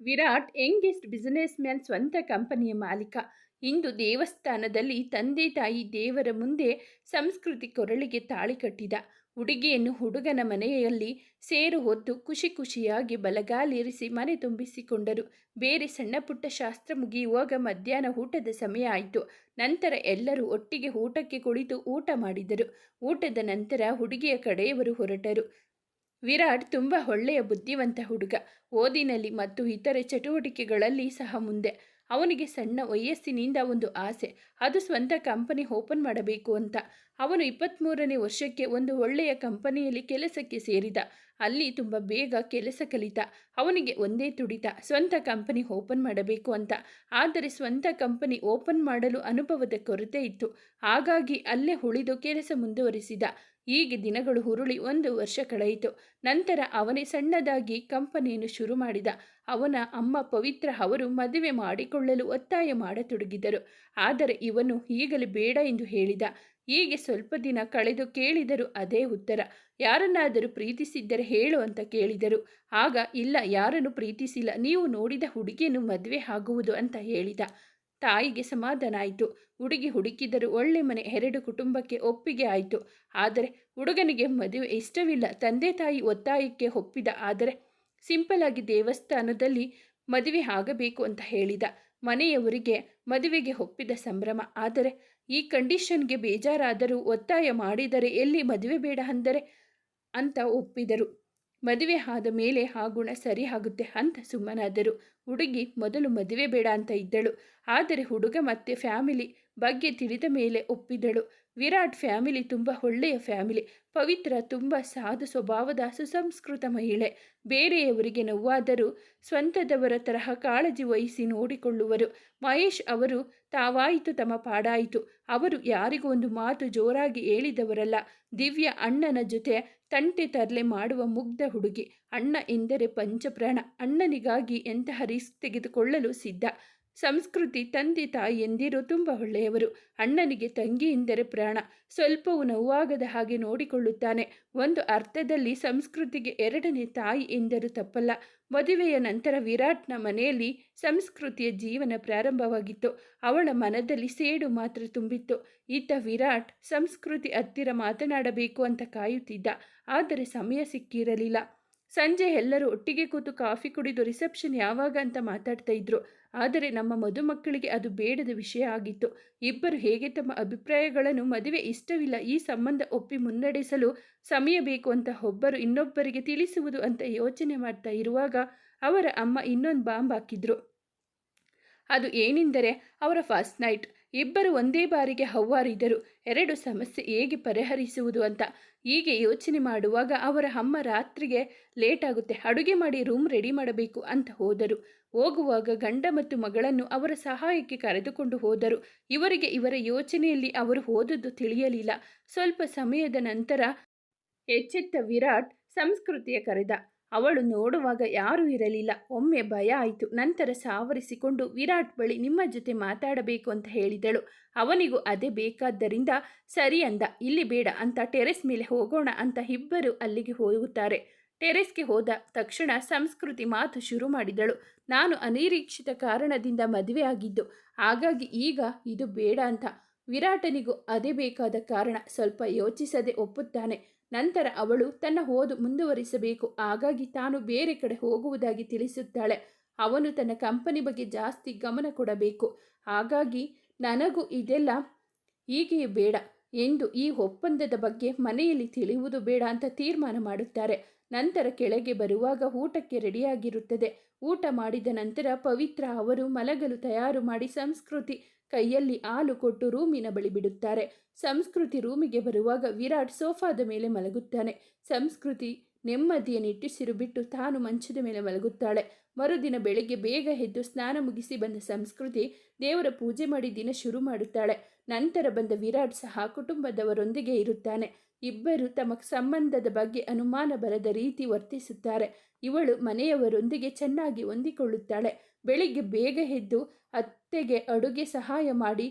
Virat youngest business man ಸ್ವಂತ ಕಂಪನಿಯ ಮಾಲೀಕ. ಇಂದು ದೇವಸ್ಥಾನದಲ್ಲಿ ತಂದೆ ತಾಯಿ ದೇವರ ಮುಂದೆ ಸಂಸ್ಕೃತಿ ಕೊರಳಿಗೆ ತಾಳಿ ಕಟ್ಟಿದ. ಹುಡುಗಿಯನ್ನು ಹುಡುಗನ ಮನೆಯಲ್ಲಿ ಸೇರು ಹೊತ್ತು ಖುಷಿ ಖುಷಿಯಾಗಿ ಬಲಗಾಲಿರಿಸಿ ಮನೆ ತುಂಬಿಸಿಕೊಂಡರು. ಬೇರೆ ಸಣ್ಣ ಪುಟ್ಟ ಶಾಸ್ತ್ರ ಮುಗಿಯುವಾಗ ಮಧ್ಯಾಹ್ನ ಊಟದ ಸಮಯ ಆಯಿತು. ನಂತರ ಎಲ್ಲರೂ ಒಟ್ಟಿಗೆ ಊಟಕ್ಕೆ ಕುಳಿತು ಊಟ ಮಾಡಿದರು. ಊಟದ ನಂತರ ಹುಡುಗಿಯ ಕಡೆಯವರು ಹೊರಟರು. ವಿರಾಟ್ ತುಂಬ ಒಳ್ಳೆಯ ಬುದ್ಧಿವಂತ ಹುಡುಗ. ಓದಿನಲ್ಲಿ ಮತ್ತು ಇತರೆ ಚಟುವಟಿಕೆಗಳಲ್ಲಿ ಸಹ ಮುಂದೆ. ಅವನಿಗೆ ಸಣ್ಣ ವಯಸ್ಸಿನಿಂದ ಒಂದು ಆಸೆ. ಅದು ಸ್ವಂತ ಕಂಪನಿ ಓಪನ್ ಮಾಡಬೇಕು ಅಂತ. ಅವನು ಇಪ್ಪತ್ತ್ಮೂರನೇ ವರ್ಷಕ್ಕೆ ಒಂದು ಒಳ್ಳೆಯ ಕಂಪನಿಯಲ್ಲಿ ಕೆಲಸಕ್ಕೆ ಸೇರಿದ. ಅಲ್ಲಿ ತುಂಬ ಬೇಗ ಕೆಲಸ ಕಲಿತ. ಅವನಿಗೆ ಒಂದೇ ತುಡಿತ, ಸ್ವಂತ ಕಂಪನಿ ಓಪನ್ ಮಾಡಬೇಕು ಅಂತ. ಆದರೆ ಸ್ವಂತ ಕಂಪನಿ ಓಪನ್ ಮಾಡಲು ಅನುಭವದ ಕೊರತೆ ಇತ್ತು. ಹಾಗಾಗಿ ಅಲ್ಲೇ ಉಳಿದು ಕೆಲಸ ಮುಂದುವರಿಸಿದ. ಹೀಗೆ ದಿನಗಳು ಹುರುಳಿ ಒಂದು ವರ್ಷ ಕಳೆಯಿತು. ನಂತರ ಅವನೇ ಸಣ್ಣದಾಗಿ ಕಂಪನಿಯನ್ನು ಶುರು ಮಾಡಿದ. ಅವನ ಅಮ್ಮ ಪವಿತ್ರ ಅವರು ಮದುವೆ ಮಾಡಿಕೊಳ್ಳಲು ಒತ್ತಾಯ ಮಾಡತೊಡಗಿದರು. ಆದರೆ ಇವನು ಈಗಲೇ ಬೇಡ ಎಂದು ಹೇಳಿದ. ಹೀಗೆ ಸ್ವಲ್ಪ ದಿನ ಕಳೆದು ಕೇಳಿದರು ಅದೇ ಉತ್ತರ. ಯಾರನ್ನಾದರೂ ಪ್ರೀತಿಸಿದ್ದರೆ ಹೇಳು ಅಂತ ಕೇಳಿದರು. ಆಗ, ಇಲ್ಲ, ಯಾರನ್ನು ಪ್ರೀತಿಸಿಲ್ಲ, ನೀವು ನೋಡಿದ ಹುಡುಗಿಯನ್ನು ಮದುವೆ ಆಗುವುದು ಅಂತ ಹೇಳಿದ. ತಾಯಿಗೆ ಸಮಾಧಾನ ಆಯಿತು. ಹುಡುಗಿ ಹುಡುಕಿದರೂ ಒಳ್ಳೆ ಮನೆ ಎರಡು ಕುಟುಂಬಕ್ಕೆ ಒಪ್ಪಿಗೆ ಆಯಿತು. ಆದರೆ ಹುಡುಗನಿಗೆ ಮದುವೆ ಇಷ್ಟವಿಲ್ಲ. ತಂದೆ ತಾಯಿ ಒತ್ತಾಯಕ್ಕೆ ಒಪ್ಪಿದ. ಆದರೆ ಸಿಂಪಲ್ ಆಗಿ ದೇವಸ್ಥಾನದಲ್ಲಿ ಮದುವೆ ಆಗಬೇಕು ಅಂತ ಹೇಳಿದ. ಮನೆಯವರಿಗೆ ಮದುವೆಗೆ ಒಪ್ಪಿದ ಸಂಭ್ರಮ. ಆದರೆ ಈ ಕಂಡೀಷನ್ಗೆ ಬೇಜಾರಾದರೂ ಒತ್ತಾಯ ಮಾಡಿದರೆ ಎಲ್ಲಿ ಮದುವೆ ಬೇಡ ಅಂದರೆ ಅಂತ ಒಪ್ಪಿದರು. ಮದುವೆ ಆದ ಮೇಲೆ ಆ ಗುಣ ಸರಿ ಆಗುತ್ತೆ ಅಂತ ಸುಮ್ಮನಾದರು. ಹುಡುಗಿ, ಮೊದಲು ಮದುವೆ ಬೇಡ ಅಂತ ಇದ್ದಳು. ಆದರೆ ಹುಡುಗ ಮತ್ತೆ ಫ್ಯಾಮಿಲಿ ಬಗ್ಗೆ ತಿಳಿದ ಮೇಲೆ ಒಪ್ಪಿದಳು. ವಿರಾಟ್ ಫ್ಯಾಮಿಲಿ ತುಂಬ ಒಳ್ಳೆಯ ಫ್ಯಾಮಿಲಿ. ಪವಿತ್ರ, ತುಂಬ ಸಾಧು ಸ್ವಭಾವದ ಸುಸಂಸ್ಕೃತ ಮಹಿಳೆ. ಬೇರೆಯವರಿಗೆ ನೋವಾದರೂ ಸ್ವಂತದವರ ತರಹ ಕಾಳಜಿ ವಹಿಸಿ ನೋಡಿಕೊಳ್ಳುವರು. ಮಹೇಶ್ ಅವರು ತಾವಾಯಿತು, ತಮ್ಮ ಪಾಡಾಯಿತು. ಅವರು ಯಾರಿಗೂ ಒಂದು ಮಾತು ಜೋರಾಗಿ ಹೇಳಿದವರಲ್ಲ. ದಿವ್ಯ ಅಣ್ಣನ ಜೊತೆ ತಂಟೆ ತರಲೆ ಮಾಡುವ ಮುಗ್ಧ ಹುಡುಗಿ. ಅಣ್ಣ ಎಂದರೆ ಪಂಚಪ್ರಾಣ. ಅಣ್ಣನಿಗಾಗಿ ಎಂತಹ ರಿಸ್ಕ್ ತೆಗೆದುಕೊಳ್ಳಲು ಸಿದ್ಧ. ಸಂಸ್ಕೃತಿ ತಂದೆ ತಾಯಿ ಎಂದಿರು ತುಂಬ ಒಳ್ಳೆಯವರು. ಅಣ್ಣನಿಗೆ ತಂಗಿ ಎಂದರೆ ಪ್ರಾಣ. ಸ್ವಲ್ಪವೂ ನೋವಾಗದ ಹಾಗೆ ನೋಡಿಕೊಳ್ಳುತ್ತಾನೆ. ಒಂದು ಅರ್ಥದಲ್ಲಿ ಸಂಸ್ಕೃತಿಗೆ ಎರಡನೇ ತಾಯಿ ಎಂದರೂ ತಪ್ಪಲ್ಲ. ಮದುವೆಯ ನಂತರ ವಿರಾಟ್ನ ಮನೆಯಲ್ಲಿ ಸಂಸ್ಕೃತಿಯ ಜೀವನ ಪ್ರಾರಂಭವಾಗಿತ್ತು. ಅವಳ ಮನದಲ್ಲಿ ಸೇಡು ಮಾತ್ರ ತುಂಬಿತ್ತು. ಈತ ವಿರಾಟ್, ಸಂಸ್ಕೃತಿ ಹತ್ತಿರ ಮಾತನಾಡಬೇಕು ಅಂತ ಕಾಯುತ್ತಿದ್ದ. ಆದರೆ ಸಮಯ ಸಿಕ್ಕಿರಲಿಲ್ಲ. ಸಂಜೆ ಎಲ್ಲರೂ ಒಟ್ಟಿಗೆ ಕೂತು ಕಾಫಿ ಕುಡಿದು ರಿಸೆಪ್ಷನ್ ಯಾವಾಗ ಅಂತ ಮಾತಾಡ್ತಾ ಇದ್ರು. ಆದರೆ ನಮ್ಮ ಮದುಮಕ್ಕಳಿಗೆ ಅದು ಬೇಡದ ವಿಷಯ ಆಗಿತ್ತು. ಇಬ್ಬರು ಹೇಗೆ ತಮ್ಮ ಅಭಿಪ್ರಾಯಗಳನ್ನು ಮದುವೆ ಇಷ್ಟವಿಲ್ಲ, ಈ ಸಂಬಂಧ ಒಪ್ಪಿ ಮುನ್ನಡೆಸಲು ಸಮಯ ಬೇಕು ಅಂತ ಒಬ್ಬರು ಇನ್ನೊಬ್ಬರಿಗೆ ತಿಳಿಸುವುದು ಅಂತ ಯೋಚನೆ ಮಾಡ್ತಾ ಇರುವಾಗ ಅವರ ಅಮ್ಮ ಇನ್ನೊಂದು ಬಾಂಬ್ ಹಾಕಿದ್ರು. ಅದು ಏನೆಂದರೆ, ಅವರ ಫಸ್ಟ್ ನೈಟ್. ಇಬ್ಬರು ಒಂದೇ ಬಾರಿಗೆ ಹವ್ವಾರಿದರು ಎರಡು ಸಮಸ್ಯೆ ಹೇಗೆ ಪರಿಹರಿಸುವುದು ಅಂತ ಹೀಗೆ ಯೋಚನೆ ಮಾಡುವಾಗ ಅವರ ಅಮ್ಮ ರಾತ್ರಿಗೆ ಲೇಟ್ ಆಗುತ್ತೆ, ಅಡುಗೆ ಮಾಡಿ ರೂಮ್ ರೆಡಿ ಮಾಡಬೇಕು ಅಂತ ಹೋದರು. ಹೋಗುವಾಗ ಗಂಡ ಮತ್ತು ಮಗಳನ್ನು ಅವರ ಸಹಾಯಕ್ಕೆ ಕರೆದುಕೊಂಡು ಹೋದರು. ಇವರಿಗೆ ಇವರ ಯೋಚನೆಯಲ್ಲಿ ಅವರು ಓದದ್ದು ತಿಳಿಯಲಿಲ್ಲ. ಸ್ವಲ್ಪ ಸಮಯದ ನಂತರ ಎಚ್ಚೆತ್ತ ವಿರಾಟ್ ಸಂಸ್ಕೃತಿಯ ಕರೆದ ಅವಳು ನೋಡುವಾಗ ಯಾರೂ ಇರಲಿಲ್ಲ. ಒಮ್ಮೆ ಭಯ ಆಯಿತು. ನಂತರ ಸಾವರಿಸಿಕೊಂಡು, ವಿರಾಟ್ ಬಳಿ ನಿಮ್ಮ ಜೊತೆ ಮಾತಾಡಬೇಕು ಅಂತ ಹೇಳಿದಳು. ಅವನಿಗೂ ಅದೇ ಬೇಕಾದ್ದರಿಂದ, ಸರಿ ಅಂದ. ಇಲ್ಲಿ ಬೇಡ ಅಂತ ಟೆರೆಸ್ ಮೇಲೆ ಹೋಗೋಣ ಅಂತ ಇಬ್ಬರು ಅಲ್ಲಿಗೆ ಹೋಗುತ್ತಾರೆ. ಟೆರೆಸ್ಗೆ ಹೋದ ತಕ್ಷಣ ಸಂಸ್ಕೃತಿ ಮಾತು ಶುರು ಮಾಡಿದಳು. ನಾನು ಅನಿರೀಕ್ಷಿತ ಕಾರಣದಿಂದ ಮದುವೆ ಆಗಿದ್ದು, ಹಾಗಾಗಿ ಈಗ ಇದು ಬೇಡ ಅಂತ. ವಿರಾಟನಿಗೂ ಅದೇ ಬೇಕಾದ ಕಾರಣ ಸ್ವಲ್ಪ ಯೋಚಿಸದೆ ಒಪ್ಪುತ್ತಾನೆ. ನಂತರ ಅವಳು ತನ್ನ ಓದು ಮುಂದುವರಿಸಬೇಕು. ಹಾಗಾಗಿ ತಾನು ಬೇರೆ ಕಡೆ ಹೋಗುವುದಾಗಿ ತಿಳಿಸುತ್ತಾಳೆ. ಅವನು ತನ್ನ ಕಂಪನಿ ಬಗ್ಗೆ ಜಾಸ್ತಿ ಗಮನ ಕೊಡಬೇಕು. ಹಾಗಾಗಿ ನನಗೂ ಇದೆಲ್ಲ ಹೀಗೆಯೇ ಬೇಡ ಎಂದು ಈ ಒಪ್ಪಂದದ ಬಗ್ಗೆ ಮನೆಯಲ್ಲಿ ತಿಳಿಯುವುದು ಬೇಡ ಅಂತ ತೀರ್ಮಾನ ಮಾಡುತ್ತಾರೆ. ನಂತರ ಕೆಳಗೆ ಬರುವಾಗ ಊಟಕ್ಕೆ ರೆಡಿಯಾಗಿರುತ್ತದೆ. ಊಟ ಮಾಡಿದ ನಂತರ ಪವಿತ್ರ ಅವರು ಮಲಗಲು ತಯಾರು ಮಾಡಿ ಸಂಸ್ಕೃತಿ ಕೈಯಲ್ಲಿ ಹಾಲು ಕೊಟ್ಟು ರೂಮಿನ ಬಳಿ ಬಿಡುತ್ತಾರೆ. ಸಂಸ್ಕೃತಿ ರೂಮಿಗೆ ಬರುವಾಗ ವಿರಾಟ್ ಸೋಫಾದ ಮೇಲೆ ಮಲಗುತ್ತಾನೆ. ಸಂಸ್ಕೃತಿ ನೆಮ್ಮದಿಯ ನಿಟ್ಟುಸಿರು ಬಿಟ್ಟು ತಾನು ಮಂಚದ ಮೇಲೆ ಮಲಗುತ್ತಾಳೆ. ಮರುದಿನ ಬೆಳಗ್ಗೆ ಬೇಗ ಎದ್ದು ಸ್ನಾನ ಮುಗಿಸಿ ಬಂದ ಸಂಸ್ಕೃತಿ ದೇವರ ಪೂಜೆ ಮಾಡಿ ದಿನ ಶುರು ಮಾಡುತ್ತಾಳೆ. ನಂತರ ಬಂದ ವಿರಾಟ್ ಸಹ ಕುಟುಂಬದವರೊಂದಿಗೆ ಇರುತ್ತಾನೆ. ಇಬ್ಬರು ತಮ್ಮ ಸಂಬಂಧದ ಬಗ್ಗೆ ಅನುಮಾನ ಬರದ ರೀತಿ ವರ್ತಿಸುತ್ತಾರೆ. ಇವಳು ಮನೆಯವರೊಂದಿಗೆ ಚೆನ್ನಾಗಿ ಹೊಂದಿಕೊಳ್ಳುತ್ತಾಳೆ. ಬೆಳಿಗ್ಗೆ ಬೇಗ ಎದ್ದು ಅತ್ತೆಗೆ ಅಡುಗೆ ಸಹಾಯ ಮಾಡಿ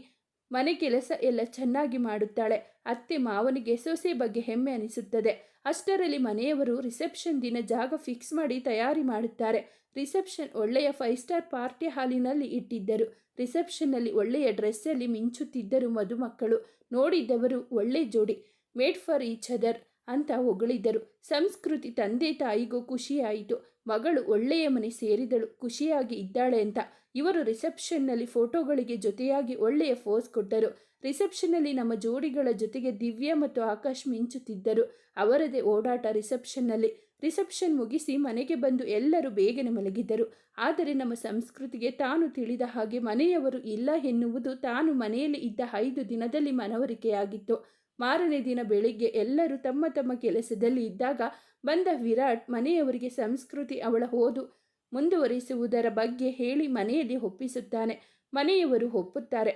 ಮನೆ ಕೆಲಸ ಎಲ್ಲ ಚೆನ್ನಾಗಿ ಮಾಡುತ್ತಾಳೆ. ಅತ್ತೆ ಮಾವನಿಗೆ ಸೊಸೆ ಬಗ್ಗೆ ಹೆಮ್ಮೆ ಅನಿಸುತ್ತದೆ. ಅಷ್ಟರಲ್ಲಿ ಮನೆಯವರು ರಿಸೆಪ್ಷನ್ ದಿನ ಜಾಗ ಫಿಕ್ಸ್ ಮಾಡಿ ತಯಾರಿ ಮಾಡುತ್ತಾರೆ. ರಿಸೆಪ್ಷನ್ ಒಳ್ಳೆಯ ಫೈವ್ ಸ್ಟಾರ್ ಪಾರ್ಟಿ ಹಾಲಿನಲ್ಲಿ ಇಟ್ಟಿದ್ದರು. ರಿಸೆಪ್ಷನ್ನಲ್ಲಿ ಒಳ್ಳೆಯ ಡ್ರೆಸ್ಸಲ್ಲಿ ಮಿಂಚುತ್ತಿದ್ದರು ಮದುಮಕ್ಕಳು. ನೋಡಿದ್ದವರು ಒಳ್ಳೆ ಜೋಡಿ. ಮೇಡ್ ಫಾರ್ ಈಚ್ ಅದರ್ ಅಂತ ಹೊಗಳಿದ್ದರು ಸಂಸ್ಕೃತಿ ತಂದೆ ತಾಯಿಗೂ ಖುಷಿಯಾಯಿತು. ಮಗಳು ಒಳ್ಳೆಯ ಮನೆ ಸೇರಿದಳು, ಖುಷಿಯಾಗಿ ಇದ್ದಾಳೆ ಅಂತ. ಇವರು ರಿಸೆಪ್ಷನ್ನಲ್ಲಿ ಫೋಟೋಗಳಿಗೆ ಜೊತೆಯಾಗಿ ಒಳ್ಳೆಯ ಫೋಸ್ ಕೊಟ್ಟರು. ರಿಸೆಪ್ಷನ್ನಲ್ಲಿ ನಮ್ಮ ಜೋಡಿಗಳ ಜೊತೆಗೆ ದಿವ್ಯ ಮತ್ತು ಆಕಾಶ್ ಮಿಂಚುತ್ತಿದ್ದರು. ಅವರದೇ ಓಡಾಟ ರಿಸೆಪ್ಷನ್ನಲ್ಲಿ. ರಿಸೆಪ್ಷನ್ ಮುಗಿಸಿ ಮನೆಗೆ ಬಂದು ಎಲ್ಲರೂ ಬೇಗನೆ ಮಲಗಿದ್ದರು. ಆದರೆ ನಮ್ಮ ಸಂಸ್ಕೃತಿಗೆ ತಾನು ತಿಳಿದ ಹಾಗೆ ಮನೆಯವರು ಇಲ್ಲ ಎನ್ನುವುದು ತಾನು ಮನೆಯಲ್ಲಿ ಇದ್ದ ಐದು ದಿನದಲ್ಲಿ ಮನವರಿಕೆಯಾಗಿತ್ತು. ಮಾರನೇ ದಿನ ಬೆಳಿಗ್ಗೆ ಎಲ್ಲರೂ ತಮ್ಮ ತಮ್ಮ ಕೆಲಸದಲ್ಲಿ ಇದ್ದಾಗ ಬಂದ ವಿರಾಟ್ ಮನೆಯವರಿಗೆ ಸಂಸ್ಕೃತಿ ಅವಳ ಓದು ಮುಂದುವರಿಸುವುದರ ಬಗ್ಗೆ ಹೇಳಿ ಮನೆಯಲ್ಲಿ ಒಪ್ಪಿಸುತ್ತಾನೆ. ಮನೆಯವರು ಒಪ್ಪುತ್ತಾರೆ.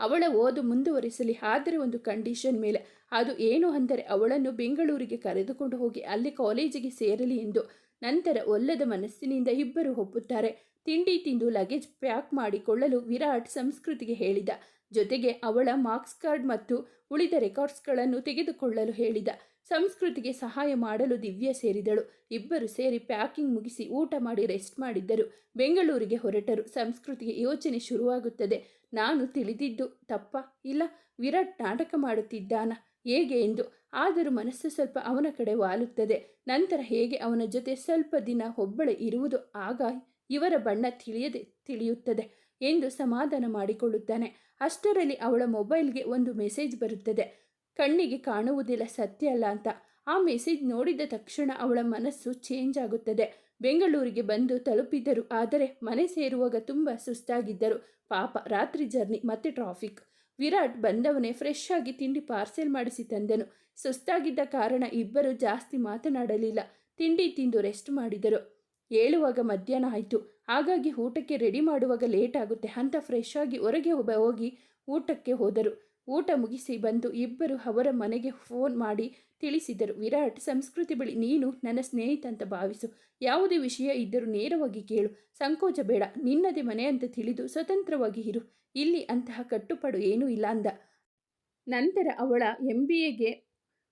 ಅವಳ ಓದು ಮುಂದುವರಿಸಲಿ, ಆದರೆ ಒಂದು ಕಂಡೀಷನ್ ಮೇಲೆ. ಅದು ಏನು ಅಂದರೆ ಅವಳನ್ನು ಬೆಂಗಳೂರಿಗೆ ಕರೆದುಕೊಂಡು ಹೋಗಿ ಅಲ್ಲಿ ಕಾಲೇಜಿಗೆ ಸೇರಲಿ ಎಂದು. ನಂತರ ಒಲ್ಲದ ಮನಸ್ಸಿನಿಂದ ಇಬ್ಬರು ಒಪ್ಪುತ್ತಾರೆ. ತಿಂಡಿ ತಿಂದು ಲಗೇಜ್ ಪ್ಯಾಕ್ ಮಾಡಿಕೊಳ್ಳಲು ವಿರಾಟ್ ಸಂಸ್ಕೃತಿಗೆ ಹೇಳಿದ. ಜೊತೆಗೆ ಅವಳ ಮಾರ್ಕ್ಸ್ ಕಾರ್ಡ್ ಮತ್ತು ಉಳಿದ ರೆಕಾರ್ಡ್ಸ್ಗಳನ್ನು ತೆಗೆದುಕೊಳ್ಳಲು ಹೇಳಿದ. ಸಂಸ್ಕೃತಿಗೆ ಸಹಾಯ ಮಾಡಲು ದಿವ್ಯ ಸೇರಿದಳು. ಇಬ್ಬರು ಸೇರಿ ಪ್ಯಾಕಿಂಗ್ ಮುಗಿಸಿ ಊಟ ಮಾಡಿ ರೆಸ್ಟ್ ಮಾಡಿದ್ದರು. ಬೆಂಗಳೂರಿಗೆ ಹೊರಟರು. ಸಂಸ್ಕೃತಿಗೆ ಯೋಚನೆ ಶುರುವಾಗುತ್ತದೆ. ನಾನು ತಿಳಿದಿದ್ದು ತಪ್ಪ? ಇಲ್ಲ, ವಿರಾಟ್ ನಾಟಕ ಮಾಡುತ್ತಿದ್ದಾನ? ಹೇಗೆ ಎಂದು? ಆದರೂ ಮನಸ್ಸು ಸ್ವಲ್ಪ ಅವನ ಕಡೆ ವಾಲುತ್ತದೆ. ನಂತರ ಹೇಗೆ ಅವನ ಜೊತೆ ಸ್ವಲ್ಪ ದಿನ ಒಬ್ಬಳೆ ಇರುವುದು? ಆಗ ಇವರ ಬಣ್ಣ ತಿಳಿಯದೆ ತಿಳಿಯುತ್ತದೆ ಎಂದು ಸಮಾಧಾನ ಮಾಡಿಕೊಳ್ಳುತ್ತಾನೆ. ಅಷ್ಟರಲ್ಲಿ ಅವಳ ಮೊಬೈಲ್ಗೆ ಒಂದು ಮೆಸೇಜ್ ಬರುತ್ತದೆ. ಕಣ್ಣಿಗೆ ಕಾಣುವುದಿಲ್ಲ ಸತ್ಯ ಅಲ್ಲ ಅಂತ. ಆ ಮೆಸೇಜ್ ನೋಡಿದ ತಕ್ಷಣ ಅವಳ ಮನಸ್ಸು ಚೇಂಜ್ ಆಗುತ್ತದೆ. ಬೆಂಗಳೂರಿಗೆ ಬಂದು ತಲುಪಿದರು. ಆದರೆ ಮನೆ ಸೇರುವಾಗ ತುಂಬ ಸುಸ್ತಾಗಿದ್ದರು. ಪಾಪ, ರಾತ್ರಿ ಜರ್ನಿ ಮತ್ತೆ ಟ್ರಾಫಿಕ್ ವಿರಾಟ್ ಬಂದವನೇ ಫ್ರೆಶ್ ಆಗಿ ತಿಂಡಿ ಪಾರ್ಸೆಲ್ ಮಾಡಿಸಿ ತಂದನು. ಸುಸ್ತಾಗಿದ್ದ ಕಾರಣ ಇಬ್ಬರು ಜಾಸ್ತಿ ಮಾತನಾಡಲಿಲ್ಲ. ತಿಂಡಿ ತಿಂದು ರೆಸ್ಟ್ ಮಾಡಿದರು. ಹೇಳುವಾಗ ಮಧ್ಯಾಹ್ನ ಆಯಿತು. ಹಾಗಾಗಿ ಊಟಕ್ಕೆ ರೆಡಿ ಮಾಡುವಾಗ ಲೇಟ್ ಆಗುತ್ತೆ ಅಂತ ಫ್ರೆಶ್ ಆಗಿ ಹೊರಗೆ ಹೋಗಿ ಊಟಕ್ಕೆ ಹೋದರು. ಊಟ ಮುಗಿಸಿ ಬಂದು ಇಬ್ಬರು ಅವರ ಮನೆಗೆ ಫೋನ್ ಮಾಡಿ ತಿಳಿಸಿದರು, ವಿರಾಟ್, ಸಂಸ್ಕೃತಿ ಬಳಿ, ನೀನು ನನ್ನ ಸ್ನೇಹಿತ ಅಂತ ಭಾವಿಸು. ಯಾವುದೇ ವಿಷಯ ಇದ್ದರೂ ನೇರವಾಗಿ ಕೇಳು. ಸಂಕೋಚ ಬೇಡ, ನಿನ್ನದೇ ಮನೆ ಅಂತ ತಿಳಿದು ಸ್ವತಂತ್ರವಾಗಿ ಇರು. ಇಲ್ಲಿ ಅಂತಹ ಕಟ್ಟುಪಾಡು ಏನೂ ಇಲ್ಲ ಅಂದ. ನಂತರ ಅವಳ ಎಂ ಬಿ ಎಗೆ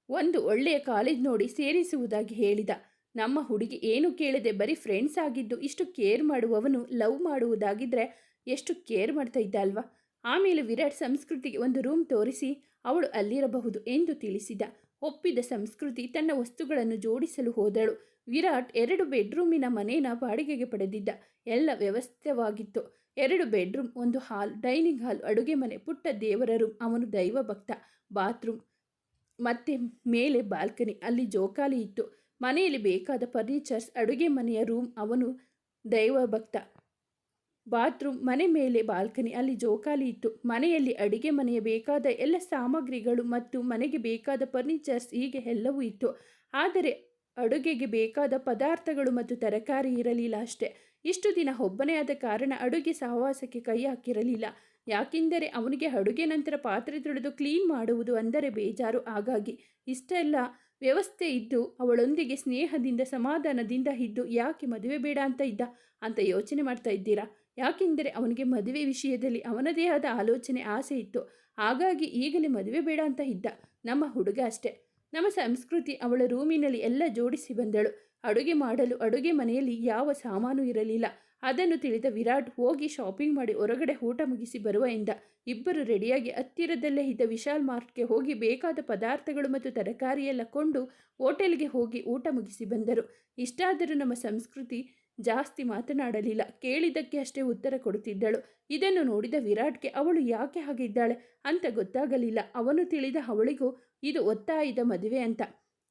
ಒಂದು ಒಳ್ಳೆಯ ಕಾಲೇಜ್ ನೋಡಿ ಸೇರಿಸುವುದಾಗಿ ಹೇಳಿದ. ನಮ್ಮ ಹುಡುಗಿ ಏನು ಕೇಳದೆ ಬರೀ ಫ್ರೆಂಡ್ಸ್ ಆಗಿದ್ದು ಇಷ್ಟು ಕೇರ್ ಮಾಡುವವನು ಲವ್ ಮಾಡುವುದಾಗಿದ್ದರೆ ಎಷ್ಟು ಕೇರ್ ಮಾಡ್ತಾ ಇದ್ದ ಅಲ್ವಾ? ಆಮೇಲೆ ವಿರಾಟ್ ಸಂಸ್ಕೃತಿಗೆ ಒಂದು ರೂಮ್ ತೋರಿಸಿ ಅವಳು ಅಲ್ಲಿರಬಹುದು ಎಂದು ತಿಳಿಸಿದ. ಒಪ್ಪಿದ ಸಂಸ್ಕೃತಿ ತನ್ನ ವಸ್ತುಗಳನ್ನು ಜೋಡಿಸಲು ಹೋದಳು. ವಿರಾಟ್ ಎರಡು ಬೆಡ್ರೂಮಿನ ಮನೇನ ಬಾಡಿಗೆಗೆ ಪಡೆದಿದ್ದ. ಎಲ್ಲ ವ್ಯವಸ್ಥಿತವಾಗಿತ್ತು. ಎರಡು ಬೆಡ್ರೂಮ್, ಒಂದು ಹಾಲ್, ಡೈನಿಂಗ್ ಹಾಲ್, ಅಡುಗೆ ಮನೆ, ಪುಟ್ಟ ದೇವರ ರೂಮ್, ಅವನು ದೈವ ಭಕ್ತ. ಬಾತ್ರೂಮ್, ಮತ್ತೆ ಮೇಲೆ ಬಾಲ್ಕನಿ, ಅಲ್ಲಿ ಜೋಕಾಲಿ ಇತ್ತು. ಮನೆಯಲ್ಲಿ ಬೇಕಾದ ಫರ್ನಿಚರ್ಸ್, ಅಡುಗೆ ಮನೆಯ ರೂಮ್, ಅವನು ದೈವ ಭಕ್ತ. ಬಾತ್ರೂಮ್, ಮನೆ ಮೇಲೆ ಬಾಲ್ಕನಿ, ಅಲ್ಲಿ ಜೋಕಾಲಿ ಇತ್ತು ಮನೆಯಲ್ಲಿ ಅಡಿಗೆ ಮನೆಯ ಬೇಕಾದ ಎಲ್ಲ ಸಾಮಗ್ರಿಗಳು ಮತ್ತು ಮನೆಗೆ ಬೇಕಾದ ಫರ್ನಿಚರ್ಸ್ ಹೀಗೆ ಎಲ್ಲವೂ ಇತ್ತು ಆದರೆ ಅಡುಗೆಗೆ ಬೇಕಾದ ಪದಾರ್ಥಗಳು ಮತ್ತು ತರಕಾರಿ ಇರಲಿಲ್ಲ ಅಷ್ಟೇ. ಇಷ್ಟು ದಿನ ಒಬ್ಬನೇ ಆದ ಕಾರಣ ಅಡುಗೆ ಸಹವಾಸಕ್ಕೆ ಕೈ ಹಾಕಿರಲಿಲ್ಲ. ಯಾಕೆಂದರೆ ಅವನಿಗೆ ಅಡುಗೆ ನಂತರ ಪಾತ್ರೆ ತೊಳೆದು ಕ್ಲೀನ್ ಮಾಡುವುದು ಅಂದರೆ ಬೇಜಾರು. ಹಾಗಾಗಿ ಇಷ್ಟೆಲ್ಲ ವ್ಯವಸ್ಥೆ ಇದ್ದು ಅವಳೊಂದಿಗೆ ಸ್ನೇಹದಿಂದ, ಸಮಾಧಾನದಿಂದ ಇದ್ದು, ಯಾಕೆ ಮದುವೆ ಬೇಡ ಅಂತ ಇದ್ದ? ಅಂತ ಯೋಚನೆ ಮಾಡ್ತಾ ಇದ್ದೀರಾ? ಯಾಕೆಂದರೆ ಅವನಿಗೆ ಮದುವೆ ವಿಷಯದಲ್ಲಿ ಅವನದೇ ಆದ ಆಲೋಚನೆ ಆಸೆ ಇತ್ತು. ಹಾಗಾಗಿ ಈಗಲೇ ಮದುವೆ ಬೇಡ ಅಂತ ಇದ್ದ. ನಮ್ಮ ಹುಡುಗ ಅಷ್ಟೇ. ನಮ್ಮ ಸಂಸ್ಕೃತಿ ಅವಳ ರೂಮಿನಲ್ಲಿ ಎಲ್ಲ ಜೋಡಿಸಿ ಬಂದಳು. ಅಡುಗೆ ಮಾಡಲು ಅಡುಗೆ ಮನೆಯಲ್ಲಿ ಯಾವ ಸಾಮಾನು ಇರಲಿಲ್ಲ. ಅದನ್ನು ತಿಳಿದ ವಿರಾಟ್ ಹೋಗಿ ಶಾಪಿಂಗ್ ಮಾಡಿ ಹೊರಗಡೆ ಊಟ ಮುಗಿಸಿ ಬರುವ ಎಂದ. ಇಬ್ಬರು ರೆಡಿಯಾಗಿ ಹತ್ತಿರದಲ್ಲೇ ಇದ್ದ ವಿಶಾಲ್ ಮಾರ್ಟ್ಗೆ ಹೋಗಿ ಬೇಕಾದ ಪದಾರ್ಥಗಳು ಮತ್ತು ತರಕಾರಿಯೆಲ್ಲ ಕೊಂಡು ಹೋಟೆಲ್ಗೆ ಹೋಗಿ ಊಟ ಮುಗಿಸಿ ಬಂದರು. ಇಷ್ಟಾದರೂ ನಮ್ಮ ಸಂಸ್ಕೃತಿ ಜಾಸ್ತಿ ಮಾತನಾಡಲಿಲ್ಲ. ಕೇಳಿದ್ದಕ್ಕೆ ಅಷ್ಟೇ ಉತ್ತರ ಕೊಡುತ್ತಿದ್ದಳು. ಇದನ್ನು ನೋಡಿದ ವಿರಾಟ್ಗೆ ಅವಳು ಯಾಕೆ ಹಾಗಿದ್ದಾಳೆ ಅಂತ ಗೊತ್ತಾಗಲಿಲ್ಲ. ಅವನು ತಿಳಿದ ಅವಳಿಗೂ, ಇದು ಒತ್ತಾಯದ ಮದುವೆ ಅಂತ.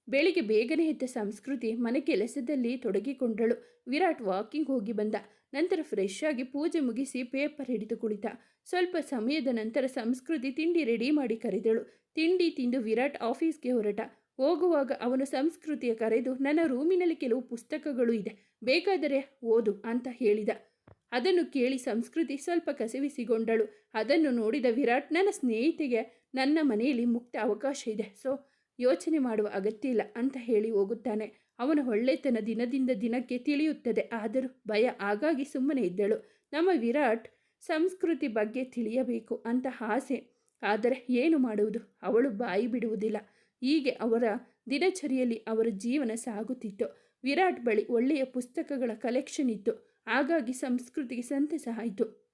ಬೆಳಿಗ್ಗೆ ಬೇಗನೆ ಎದ್ದ ಸಂಸ್ಕೃತಿ ಮನೆ ಕೆಲಸದಲ್ಲಿ ತೊಡಗಿಕೊಂಡಳು. ವಿರಾಟ್ ವಾಕಿಂಗ್ ಹೋಗಿ ಬಂದ. ನಂತರ ಫ್ರೆಶ್ ಆಗಿ ಪೂಜೆ ಮುಗಿಸಿ ಪೇಪರ್ ಹಿಡಿದು ಕುಳಿತ. ಸ್ವಲ್ಪ ಸಮಯದ ನಂತರ ಸಂಸ್ಕೃತಿ ತಿಂಡಿ ರೆಡಿ ಮಾಡಿ ಕರೆದಳು. ತಿಂಡಿ ತಿಂದು ವಿರಾಟ್ ಆಫೀಸ್ಗೆ ಹೊರಟ. ಹೋಗುವಾಗ ಅವನು ಸಂಸ್ಕೃತಿಯ ಕರೆದು, ನನ್ನ ರೂಮಿನಲ್ಲಿ ಕೆಲವು ಪುಸ್ತಕಗಳು ಇದೆ, ಬೇಕಾದರೆ ಓದು ಅಂತ ಹೇಳಿದ. ಅದನ್ನು ಕೇಳಿ ಸಂಸ್ಕೃತಿ ಸ್ವಲ್ಪ ಕಸಿವಿಸಿಗೊಂಡಳು ಅದನ್ನು ನೋಡಿದ ವಿರಾಟ್, ನನ್ನ ಸ್ನೇಹಿತೆಗೆ ನನ್ನ ಮನೆಯಲ್ಲಿ ಮುಕ್ತ ಅವಕಾಶ ಇದೆ, ಸೊ ಯೋಚನೆ ಮಾಡುವ ಅಗತ್ಯ ಇಲ್ಲ ಅಂತ ಹೇಳಿ ಹೋಗುತ್ತಾನೆ. ಅವನ ಒಳ್ಳೆತನ ದಿನದಿಂದ ದಿನಕ್ಕೆ ತಿಳಿಯುತ್ತದೆ, ಆದರೂ ಭಯ ಆಗಾಗಿ ಸುಮ್ಮನೆ ಇದ್ದಳು. ನಮ್ಮ ವಿರಾಟ್ ಸಂಸ್ಕೃತಿ ಬಗ್ಗೆ ತಿಳಿಯಬೇಕು ಅಂತ ಆಸೆ, ಆದರೆ ಏನು ಮಾಡುವುದು? ಅವಳು ಬಾಯಿ ಬಿಡುವುದಿಲ್ಲ. ಹೀಗೆ ಅವರ ದಿನಚರಿಯಲ್ಲಿ ಅವರ ಜೀವನ ಸಾಗುತ್ತಿತ್ತು. ವಿರಾಟ್ ಬಳಿ ಒಳ್ಳೆಯ ಪುಸ್ತಕಗಳ ಕಲೆಕ್ಷನ್ ಇತ್ತು. ಹಾಗಾಗಿ ಸಂಸ್ಕೃತಿಗೆ ಸಂತಸ ಆಯಿತು.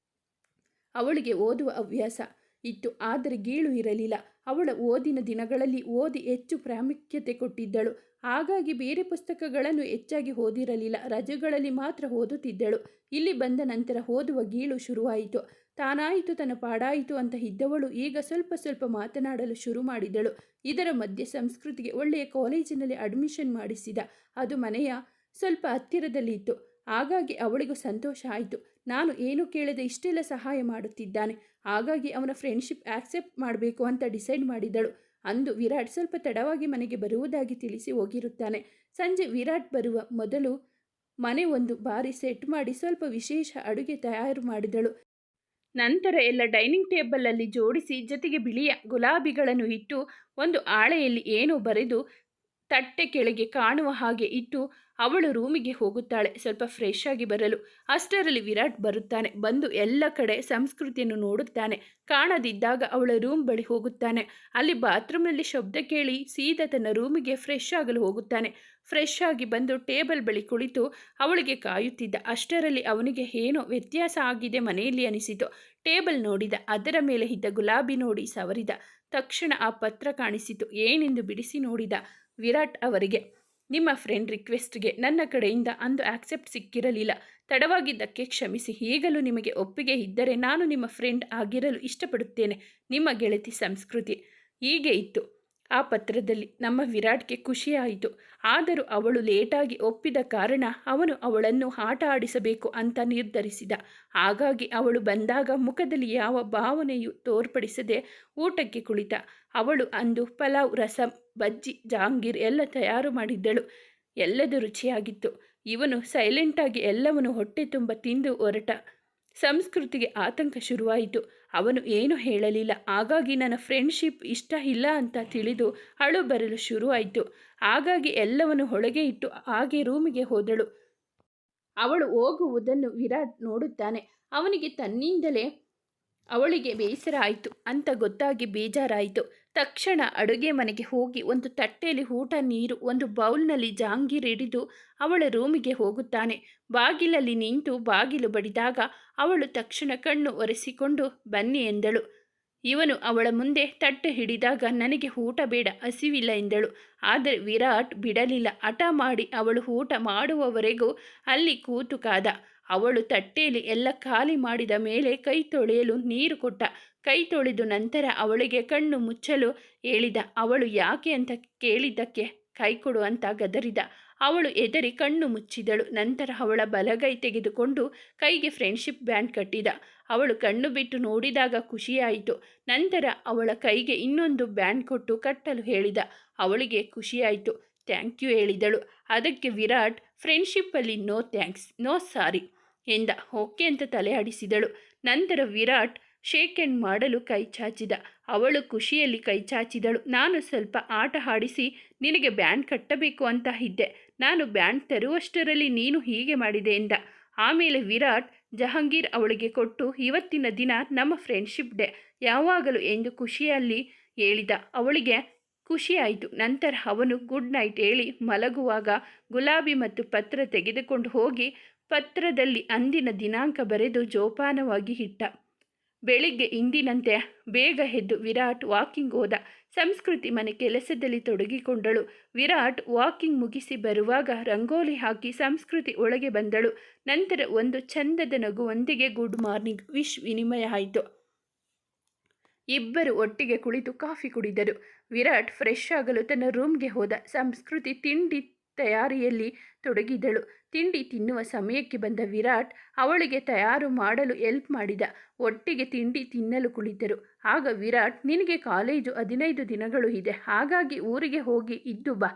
ಅವಳಿಗೆ ಓದುವ ಹವ್ಯಾಸ ಇತ್ತು. ಆದರೆ ಗೀಳು ಇರಲಿಲ್ಲ. ಅವಳ ಓದಿನ ದಿನಗಳಲ್ಲಿ ಓದಿ ಹೆಚ್ಚು ಪ್ರಾಮುಖ್ಯತೆ ಕೊಟ್ಟಿದ್ದಳು. ಹಾಗಾಗಿ ಬೇರೆ ಪುಸ್ತಕಗಳನ್ನು ಹೆಚ್ಚಾಗಿ ಓದಿರಲಿಲ್ಲ. ರಜೆಗಳಲ್ಲಿ ಮಾತ್ರ ಓದುತ್ತಿದ್ದಳು. ಇಲ್ಲಿ ಬಂದ ನಂತರ ಓದುವ ಗೀಳು ಶುರುವಾಯಿತು. ತಾನಾಯಿತು, ತನ್ನ ಪಾಡಾಯಿತು ಅಂತ ಇದ್ದವಳು ಈಗ ಸ್ವಲ್ಪ ಸ್ವಲ್ಪ ಮಾತನಾಡಲು ಶುರು ಮಾಡಿದಳು. ಇದರ ಮಧ್ಯೆ ಸಂಸ್ಕೃತಿಗೆ ಒಳ್ಳೆಯ ಕಾಲೇಜಿನಲ್ಲಿ ಅಡ್ಮಿಷನ್ ಮಾಡಿಸಿದ. ಅದು ಮನೆಯ ಸ್ವಲ್ಪ ಹತ್ತಿರದಲ್ಲಿತ್ತು ಹಾಗಾಗಿ ಅವಳಿಗೂ ಸಂತೋಷ ಆಯಿತು. ನಾನು ಏನು ಕೇಳದೆ ಇಷ್ಟೆಲ್ಲ ಸಹಾಯ ಮಾಡುತ್ತಿದ್ದಾನೆ. ಹಾಗಾಗಿ ಅವನ ಫ್ರೆಂಡ್ಶಿಪ್ ಆಕ್ಸೆಪ್ಟ್ ಮಾಡಬೇಕು ಅಂತ ಡಿಸೈಡ್ ಮಾಡಿದಳು. ಅಂದು ವಿರಾಟ್ ಸ್ವಲ್ಪ ತಡವಾಗಿ ಮನೆಗೆ ಬರುವುದಾಗಿ ತಿಳಿಸಿ ಹೋಗಿರುತ್ತಾನೆ. ಸಂಜೆ ವಿರಾಟ್ ಬರುವ ಮೊದಲು ಮನೆ ಒಂದು ಬಾರಿ ಸೆಟ್ ಮಾಡಿ ಸ್ವಲ್ಪ ವಿಶೇಷ ಅಡುಗೆ ತಯಾರು ಮಾಡಿದಳು. ನಂತರ ಎಲ್ಲ ಡೈನಿಂಗ್ ಟೇಬಲಲ್ಲಿ ಜೋಡಿಸಿ ಜೊತೆಗೆ ಬಿಳಿಯ ಗುಲಾಬಿಗಳನ್ನು ಇಟ್ಟು ಒಂದು ಹಾಳೆಯಲ್ಲಿ ಏನೋ ಬರೆದು ತಟ್ಟೆ ಕೆಳಗೆ ಕಾಣುವ ಹಾಗೆ ಇಟ್ಟು ಅವಳು ರೂಮಿಗೆ ಹೋಗುತ್ತಾಳೆ. ಸ್ವಲ್ಪ ಫ್ರೆಶ್ ಆಗಿ ಬರಲು. ಅಷ್ಟರಲ್ಲಿ ವಿರಾಟ್ ಬರುತ್ತಾನೆ. ಬಂದು ಎಲ್ಲ ಕಡೆ ಸಂಸ್ಕೃತಿಯನ್ನು ನೋಡುತ್ತಾನೆ. ಕಾಣದಿದ್ದಾಗ ಅವಳ ರೂಮ್ ಬಳಿ ಹೋಗುತ್ತಾನೆ. ಅಲ್ಲಿ ಬಾತ್ರೂಮ್ನಲ್ಲಿ ಶಬ್ದ ಕೇಳಿ ಸೀದಾ ತನ್ನ ರೂಮಿಗೆ ಫ್ರೆಶ್ ಆಗಲು ಹೋಗುತ್ತಾನೆ. ಫ್ರೆಶ್ ಆಗಿ ಬಂದು ಟೇಬಲ್ ಬಳಿ ಕುಳಿತು ಅವಳಿಗೆ ಕಾಯುತ್ತಿದ್ದ. ಅಷ್ಟರಲ್ಲಿ ಅವನಿಗೆ ಏನೋ ವ್ಯತ್ಯಾಸ ಆಗಿದೆ ಮನೆಯಲ್ಲಿ ಅನಿಸಿತು. ಟೇಬಲ್ ನೋಡಿದ. ಅದರ ಮೇಲೆ ಇದ್ದ ಗುಲಾಬಿ ನೋಡಿ ಸವರಿದ. ತಕ್ಷಣ ಆ ಪತ್ರ ಕಾಣಿಸಿತು. ಏನೆಂದು ಬಿಡಿಸಿ ನೋಡಿದ. ವಿರಾಟ್ ಅವರಿಗೆ. ನಿಮ್ಮ ಫ್ರೆಂಡ್ ರಿಕ್ವೆಸ್ಟ್ಗೆ ನನ್ನ ಕಡೆಯಿಂದ ಅಂದು ಆಕ್ಸೆಪ್ಟ್ ಸಿಕ್ಕಿರಲಿಲ್ಲ. ತಡವಾಗಿದ್ದಕ್ಕೆ ಕ್ಷಮಿಸಿ. ಈಗಲೂ ನಿಮಗೆ ಒಪ್ಪಿಗೆ ಇದ್ದರೆ ನಾನು ನಿಮ್ಮ ಫ್ರೆಂಡ್ ಆಗಿರಲು ಇಷ್ಟಪಡುತ್ತೇನೆ. ನಿಮ್ಮ ಗೆಳತಿ ಸಂಸ್ಕೃತಿ ಹೀಗೆ ಇತ್ತು. ಆ ಪತ್ರದಲ್ಲಿ ನಮ್ಮ ವಿರಾಟ್ಗೆ ಖುಷಿಯಾಯಿತು. ಆದರೂ ಅವಳು ಲೇಟಾಗಿ ಒಪ್ಪಿದ ಕಾರಣ ಅವನು ಅವಳನ್ನು ಆಟ ಆಡಿಸಬೇಕು ಅಂತ ನಿರ್ಧರಿಸಿದ. ಹಾಗಾಗಿ ಅವಳು ಬಂದಾಗ ಮುಖದಲ್ಲಿ ಯಾವ ಭಾವನೆಯೂ ತೋರ್ಪಡಿಸದೆ ಊಟಕ್ಕೆ ಕುಳಿತ. ಅವಳು ಅಂದು ಪಲಾವ್, ರಸಂ, ಬಜ್ಜಿ ಜಹಾಂಗೀರ್ ಎಲ್ಲ ತಯಾರು ಮಾಡಿದ್ದಳು. ಎಲ್ಲದೂ ರುಚಿಯಾಗಿತ್ತು. ಇವನು ಸೈಲೆಂಟಾಗಿ ಎಲ್ಲವನ್ನು ಹೊಟ್ಟೆ ತುಂಬ ತಿಂದು ಹೊರಟ. ಸಂಸ್ಕೃತಿಗೆ ಆತಂಕ ಶುರುವಾಯಿತು. ಅವನು ಏನು ಹೇಳಲಿಲ್ಲ. ಹಾಗಾಗಿ ನನ್ನ ಫ್ರೆಂಡ್ಶಿಪ್ ಇಷ್ಟ ಇಲ್ಲ ಅಂತ ತಿಳಿದು ಅಳು ಬರಲು ಶುರುವಾಯಿತು ಹಾಗಾಗಿ ಎಲ್ಲವನ್ನು ಹೊಳಗೆ ಇಟ್ಟು ಹಾಗೆ ರೂಮಿಗೆ ಹೋದಳು. ಅವಳು ಹೋಗುವುದನ್ನು ವಿರಾಟ್ ನೋಡುತ್ತಾನೆ. ಅವನಿಗೆ ತನ್ನಿಂದಲೇ ಅವಳಿಗೆ ಬೇಸರ ಆಯಿತು. ಅಂತ ಗೊತ್ತಾಗಿ ಬೇಜಾರಾಯಿತು. ತಕ್ಷಣ ಅಡುಗೆ ಮನೆಗೆ ಹೋಗಿ ಒಂದು ತಟ್ಟೆಯಲ್ಲಿ ಊಟ, ನೀರು, ಒಂದು ಬೌಲ್ನಲ್ಲಿ ಜಾಂಗೀರ್ ಹಿಡಿದು ಅವಳ ರೂಮಿಗೆ ಹೋಗುತ್ತಾನೆ. ಬಾಗಿಲಲ್ಲಿ ನಿಂತು ಬಾಗಿಲು ಬಡಿದಾಗ ಅವಳು ತಕ್ಷಣ ಕಣ್ಣು ಒರೆಸಿಕೊಂಡು, ಬನ್ನಿ ಎಂದಳು. ಇವನು ಅವಳ ಮುಂದೆ ತಟ್ಟೆ ಹಿಡಿದಾಗ, ನನಗೆ ಊಟ ಬೇಡ, ಹಸಿವಿಲ್ಲ ಎಂದಳು. ಆದರೆ ವಿರಾಟ್, ಬಿಡಲಿಲ್ಲ, ಹಠ ಮಾಡಿ ಅವಳು ಊಟ ಮಾಡುವವರೆಗೂ ಅಲ್ಲಿ ಕೂತು ಕಾದ. ಅವಳು ತಟ್ಟೆಯಲ್ಲಿ ಎಲ್ಲ ಖಾಲಿ ಮಾಡಿದ ಮೇಲೆ ಕೈ ತೊಳೆಯಲು ನೀರು ಕೊಟ್ಟ. ಕೈ ತೊಳೆದು ನಂತರ ಅವಳಿಗೆ ಕಣ್ಣು ಮುಚ್ಚಲು ಹೇಳಿದ. ಅವಳು ಯಾಕೆ ಅಂತ ಕೇಳಿದ್ದಕ್ಕೆ ಕೈ ಕೊಡು ಅಂತ ಗದರಿದ. ಅವಳು ಎದರಿ ಕಣ್ಣು ಮುಚ್ಚಿದಳು. ನಂತರ ಅವಳ ಬಲಗೈ ತೆಗೆದುಕೊಂಡು ಕೈಗೆ ಫ್ರೆಂಡ್ಶಿಪ್ ಬ್ಯಾಂಡ್ ಕಟ್ಟಿದ. ಅವಳು ಕಣ್ಣು ಬಿಟ್ಟು ನೋಡಿದಾಗ ಖುಷಿಯಾಯಿತು. ನಂತರ ಅವಳ ಕೈಗೆ ಇನ್ನೊಂದು ಬ್ಯಾಂಡ್ ಕೊಟ್ಟು ಕಟ್ಟಲು ಹೇಳಿದ. ಅವಳಿಗೆ ಖುಷಿಯಾಯಿತು. ಥ್ಯಾಂಕ್ ಯು ಹೇಳಿದಳು. ಅದಕ್ಕೆ ವಿರಾಟ್ ಫ್ರೆಂಡ್ಶಿಪ್ಪಲ್ಲಿ ನೋ ಥ್ಯಾಂಕ್ಸ್ ನೋ ಸಾರಿ ಎಂದ ಓಕೆ ಅಂತ ತಲೆ ಆಡಿಸಿದಳು ನಂತರ ವಿರಾಟ್ ಶೇಕ್ ಎಂಡ್ ಮಾಡಲು ಕೈ ಚಾಚಿದ. ಅವಳು ಖುಷಿಯಲ್ಲಿ ಕೈ ಚಾಚಿದಳು. ನಾನು ಸ್ವಲ್ಪ ಆಟ ಆಡಿಸಿ ನಿನಗೆ ಬ್ಯಾಂಡ್ ಕಟ್ಟಬೇಕು ಅಂತ ಇದ್ದೆ. ನಾನು ಬ್ಯಾಂಡ್ ತರುವಷ್ಟರಲ್ಲಿ ನೀನು ಹೀಗೆ ಮಾಡಿದೆ ಎಂದ. ಆಮೇಲೆ ವಿರಾಟ್ ಜಹಾಂಗೀರ್ ಅವಳಿಗೆ ಕೊಟ್ಟು, ಇವತ್ತಿನ ದಿನ ನಮ್ಮ ಫ್ರೆಂಡ್ಶಿಪ್ ಡೇ. ಯಾವಾಗಲೂ ಎಂದು ಖುಷಿಯಲ್ಲಿ ಹೇಳಿದ. ಅವಳಿಗೆ ಖುಷಿಯಾಯಿತು. ನಂತರ ಅವನು ಗುಡ್ ನೈಟ್ ಹೇಳಿ ಮಲಗುವಾಗ ಗುಲಾಬಿ ಮತ್ತು ಪತ್ರ ತೆಗೆದುಕೊಂಡು ಹೋಗಿ ಪತ್ರದಲ್ಲಿ ಅಂದಿನ ದಿನಾಂಕ ಬರೆದು ಜೋಪಾನವಾಗಿ ಇಟ್ಟ. ಬೆಳಿಗ್ಗೆ ಇಂದಿನಂತೆ ಬೇಗ ಎದ್ದು ವಿರಾಟ್ ವಾಕಿಂಗ್ ಹೋದ. ಸಂಸ್ಕೃತಿ ಮನೆ ಕೆಲಸದಲ್ಲಿ ತೊಡಗಿಕೊಂಡಳು. ವಿರಾಟ್ ವಾಕಿಂಗ್ ಮುಗಿಸಿ ಬರುವಾಗ ರಂಗೋಲಿ ಹಾಕಿ ಸಂಸ್ಕೃತಿ ಒಳಗೆ ಬಂದಳು. ನಂತರ ಒಂದು ಚಂದದ ನಗುವೊಂದಿಗೆ ಗುಡ್ ಮಾರ್ನಿಂಗ್ ವಿಶ್ ವಿನಿಮಯ ಆಯಿತು. ಇಬ್ಬರು ಒಟ್ಟಿಗೆ ಕುಳಿತು ಕಾಫಿ ಕುಡಿದರು. ವಿರಾಟ್ ಫ್ರೆಶ್ ಆಗಲು ತನ್ನ ರೂಮ್ಗೆ ಹೋದ. ಸಂಸ್ಕೃತಿ ತಿಂಡಿ ತಯಾರಿಯಲ್ಲಿ ತೊಡಗಿದಳು. ತಿಂಡಿ ತಿನ್ನುವ ಸಮಯಕ್ಕೆ ಬಂದ ವಿರಾಟ್ ಅವಳಿಗೆ ತಯಾರು ಮಾಡಲು ಎಲ್ಪ್ ಮಾಡಿದ. ಒಟ್ಟಿಗೆ ತಿಂಡಿ ತಿನ್ನಲು ಕುಳಿತರು. ಆಗ ವಿರಾಟ್, ನಿನಗೆ ಕಾಲೇಜು ಹದಿನೈದು ದಿನಗಳು ಇದೆ. ಹಾಗಾಗಿ ಊರಿಗೆ ಹೋಗಿ ಇದ್ದು ಬಾ.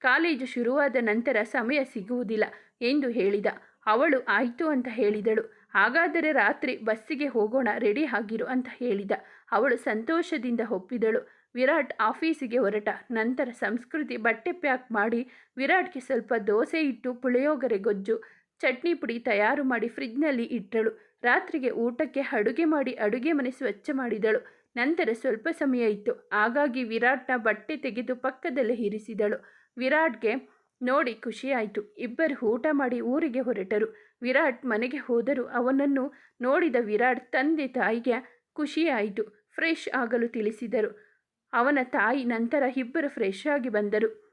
ಕಾಲೇಜು ಶುರುವಾದ ನಂತರ ಸಮಯ ಸಿಗುವುದಿಲ್ಲ ಎಂದು ಹೇಳಿದ. ಅವಳು ಆಯಿತು ಅಂತ ಹೇಳಿದಳು. ಹಾಗಾದರೆ ರಾತ್ರಿ ಬಸ್ಸಿಗೆ ಹೋಗೋಣ, ರೆಡಿ ಆಗಿರು ಅಂತ ಹೇಳಿದ. ಅವಳು ಸಂತೋಷದಿಂದ ಒಪ್ಪಿದಳು. ವಿರಾಟ್ ಆಫೀಸಿಗೆ ಹೊರಟ. ನಂತರ ಸಂಸ್ಕೃತಿ ಬಟ್ಟೆ ಪ್ಯಾಕ್ ಮಾಡಿ ವಿರಾಟ್ಗೆ ಸ್ವಲ್ಪ ದೋಸೆ ಇಟ್ಟು ಪುಳಿಯೋಗರೆ ಗೊಜ್ಜು, ಚಟ್ನಿ ಪುಡಿ ತಯಾರು ಮಾಡಿ ಫ್ರಿಜ್ನಲ್ಲಿ ಇಟ್ಟಳು. ರಾತ್ರಿಗೆ ಊಟಕ್ಕೆ ಅಡುಗೆ ಮಾಡಿ ಅಡುಗೆ ಮನೆ ಸ್ವಚ್ಛ ಮಾಡಿದಳು. ನಂತರ ಸ್ವಲ್ಪ ಸಮಯ ಇತ್ತು. ಹಾಗಾಗಿ ವಿರಾಟ್ನ ಬಟ್ಟೆ ತೆಗೆದು ಪಕ್ಕದಲ್ಲೇ ಇರಿಸಿದಳು. ವಿರಾಟ್ಗೆ ನೋಡಿ ಖುಷಿಯಾಯಿತು ಇಬ್ಬರು ಊಟ ಮಾಡಿ ಊರಿಗೆ ಹೊರಟರು. ವಿರಾಟ್ ಮನೆಗೆ ಹೋದರೂ ಅವನನ್ನು ನೋಡಿದ ವಿರಾಟ್ ತಂದೆ ತಾಯಿಗೆ ಖುಷಿಯಾಯಿತು ಫ್ರೆಶ್ ಆಗಲು ತಿಳಿಸಿದರು. ಅವನ ತಾಯಿ ನಂತರ ಇಬ್ಬರು ಫ್ರೆಶ್ ಆಗಿ ಬಂದರು.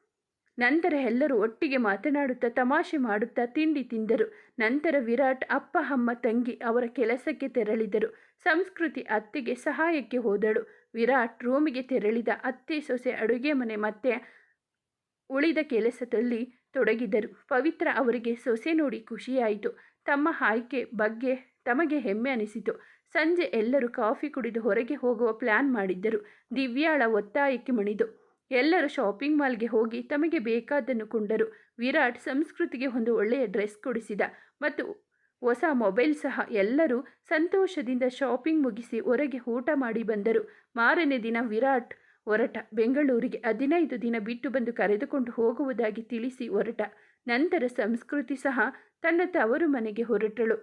ನಂತರ ಎಲ್ಲರೂ ಒಟ್ಟಿಗೆ ಮಾತನಾಡುತ್ತಾ ತಮಾಷೆ ಮಾಡುತ್ತಾ ತಿಂಡಿ ತಿಂದರು. ನಂತರ ವಿರಾಟ್, ಅಪ್ಪ, ಅಮ್ಮ, ತಂಗಿ ಅವರ ಕೆಲಸಕ್ಕೆ ತೆರಳಿದರು. ಸಂಸ್ಕೃತಿ ಅತ್ತೆಗೆ ಸಹಾಯಕ್ಕೆ ಹೋದಳು. ವಿರಾಟ್ ರೂಮಿಗೆ ತೆರಳಿದ ಅತ್ತೆ ಸೊಸೆ ಅಡುಗೆ ಮನೆ ಮತ್ತೆ ಉಳಿದ ಕೆಲಸದಲ್ಲಿ ತೊಡಗಿದರು. ಪವಿತ್ರ ಅವರಿಗೆ ಸೊಸೆ ನೋಡಿ ಖುಷಿಯಾಯಿತು. ತಮ್ಮ ಆಯ್ಕೆ ಬಗ್ಗೆ ತಮಗೆ ಹೆಮ್ಮೆ ಅನಿಸಿತು. ಸಂಜೆ ಎಲ್ಲರೂ ಕಾಫಿ ಕುಡಿದು ಹೊರಗೆ ಹೋಗುವ ಪ್ಲ್ಯಾನ್ ಮಾಡಿದ್ದರು. ದಿವ್ಯಾಳ ಒತ್ತಾಯಕ್ಕೆ ಮಣಿದು, ಎಲ್ಲರೂ ಶಾಪಿಂಗ್ ಮಾಲ್ಗೆ ಹೋಗಿ ತಮಗೆ ಬೇಕಾದ್ದನ್ನು ಕೊಂಡರು. ವಿರಾಟ್ ಸಂಸ್ಕೃತಿಗೆ ಒಂದು ಒಳ್ಳೆಯ ಡ್ರೆಸ್ ಕೊಡಿಸಿದ ಮತ್ತು ಹೊಸ ಮೊಬೈಲ್ ಸಹ ಎಲ್ಲರೂ ಸಂತೋಷದಿಂದ ಶಾಪಿಂಗ್ ಮುಗಿಸಿ ಹೊರಗೆ ಊಟ ಮಾಡಿ ಬಂದರು. ಮಾರನೇ ದಿನ ವಿರಾಟ್ ಹೊರಟ. ಬೆಂಗಳೂರಿಗೆ ಹದಿನೈದು ದಿನ ಬಿಟ್ಟು ಬಂದು ಕರೆದುಕೊಂಡು ಹೋಗುವುದಾಗಿ ತಿಳಿಸಿ ಹೊರಟ. ನಂತರ ಸಂಸ್ಕೃತಿ ಸಹ ತನ್ನ ತವರು ಮನೆಗೆ ಹೊರಟಳು.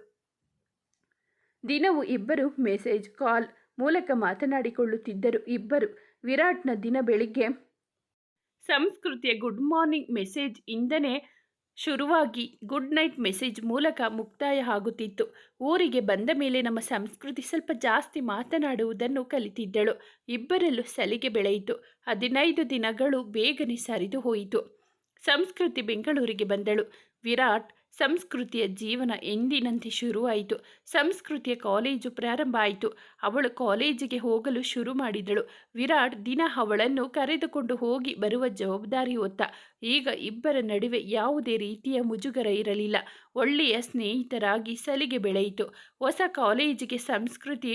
ದಿನವೂ ಇಬ್ಬರು ಮೆಸೇಜ್, ಕಾಲ್ ಮೂಲಕ ಮಾತನಾಡಿಕೊಳ್ಳುತ್ತಿದ್ದರು. ಇಬ್ಬರು ವಿರಾಟ್ನ ದಿನ ಬೆಳಿಗ್ಗೆ ಸಂಸ್ಕೃತಿಯ ಗುಡ್ ಮಾರ್ನಿಂಗ್ ಮೆಸೇಜ್ ಇಂದನೇ ಶುರುವಾಗಿ ಗುಡ್ ನೈಟ್ ಮೆಸೇಜ್ ಮೂಲಕ ಮುಕ್ತಾಯ ಆಗುತ್ತಿತ್ತು. ಊರಿಗೆ ಬಂದ ಮೇಲೆ ನಮ್ಮ ಸಂಸ್ಕೃತಿ ಸ್ವಲ್ಪ ಜಾಸ್ತಿ ಮಾತನಾಡುವುದನ್ನು ಕಲಿತಿದ್ದಳು. ಇಬ್ಬರಲ್ಲೂ ಸಲಿಗೆ ಬೆಳೆಯಿತು. ಹದಿನೈದು ದಿನಗಳು ಬೇಗನೆ ಸರಿದು ಹೋಯಿತು. ಸಂಸ್ಕೃತಿ ಬೆಂಗಳೂರಿಗೆ ಬಂದಳು. ವಿರಾಟ್ ಸಂಸ್ಕೃತಿಯ ಜೀವನ ಎಂದಿನಂತೆ ಶುರುವಾಯಿತು. ಸಂಸ್ಕೃತಿಯ ಕಾಲೇಜು ಪ್ರಾರಂಭ ಆಯಿತು. ಅವಳು ಕಾಲೇಜಿಗೆ ಹೋಗಲು ಶುರು ಮಾಡಿದಳು. ವಿರಾಟ್ ದಿನ ಅವಳನ್ನು ಕರೆದುಕೊಂಡು ಹೋಗಿ ಬರುವ ಜವಾಬ್ದಾರಿ ಹೊತ್ತ. ಈಗ ಇಬ್ಬರ ನಡುವೆ ಯಾವುದೇ ರೀತಿಯ ಮುಜುಗರ ಇರಲಿಲ್ಲ. ಒಳ್ಳೆಯ ಸ್ನೇಹಿತರಾಗಿ ಸಲಿಗೆ ಬೆಳೆಯಿತು. ಹೊಸ ಕಾಲೇಜಿಗೆ ಸಂಸ್ಕೃತಿ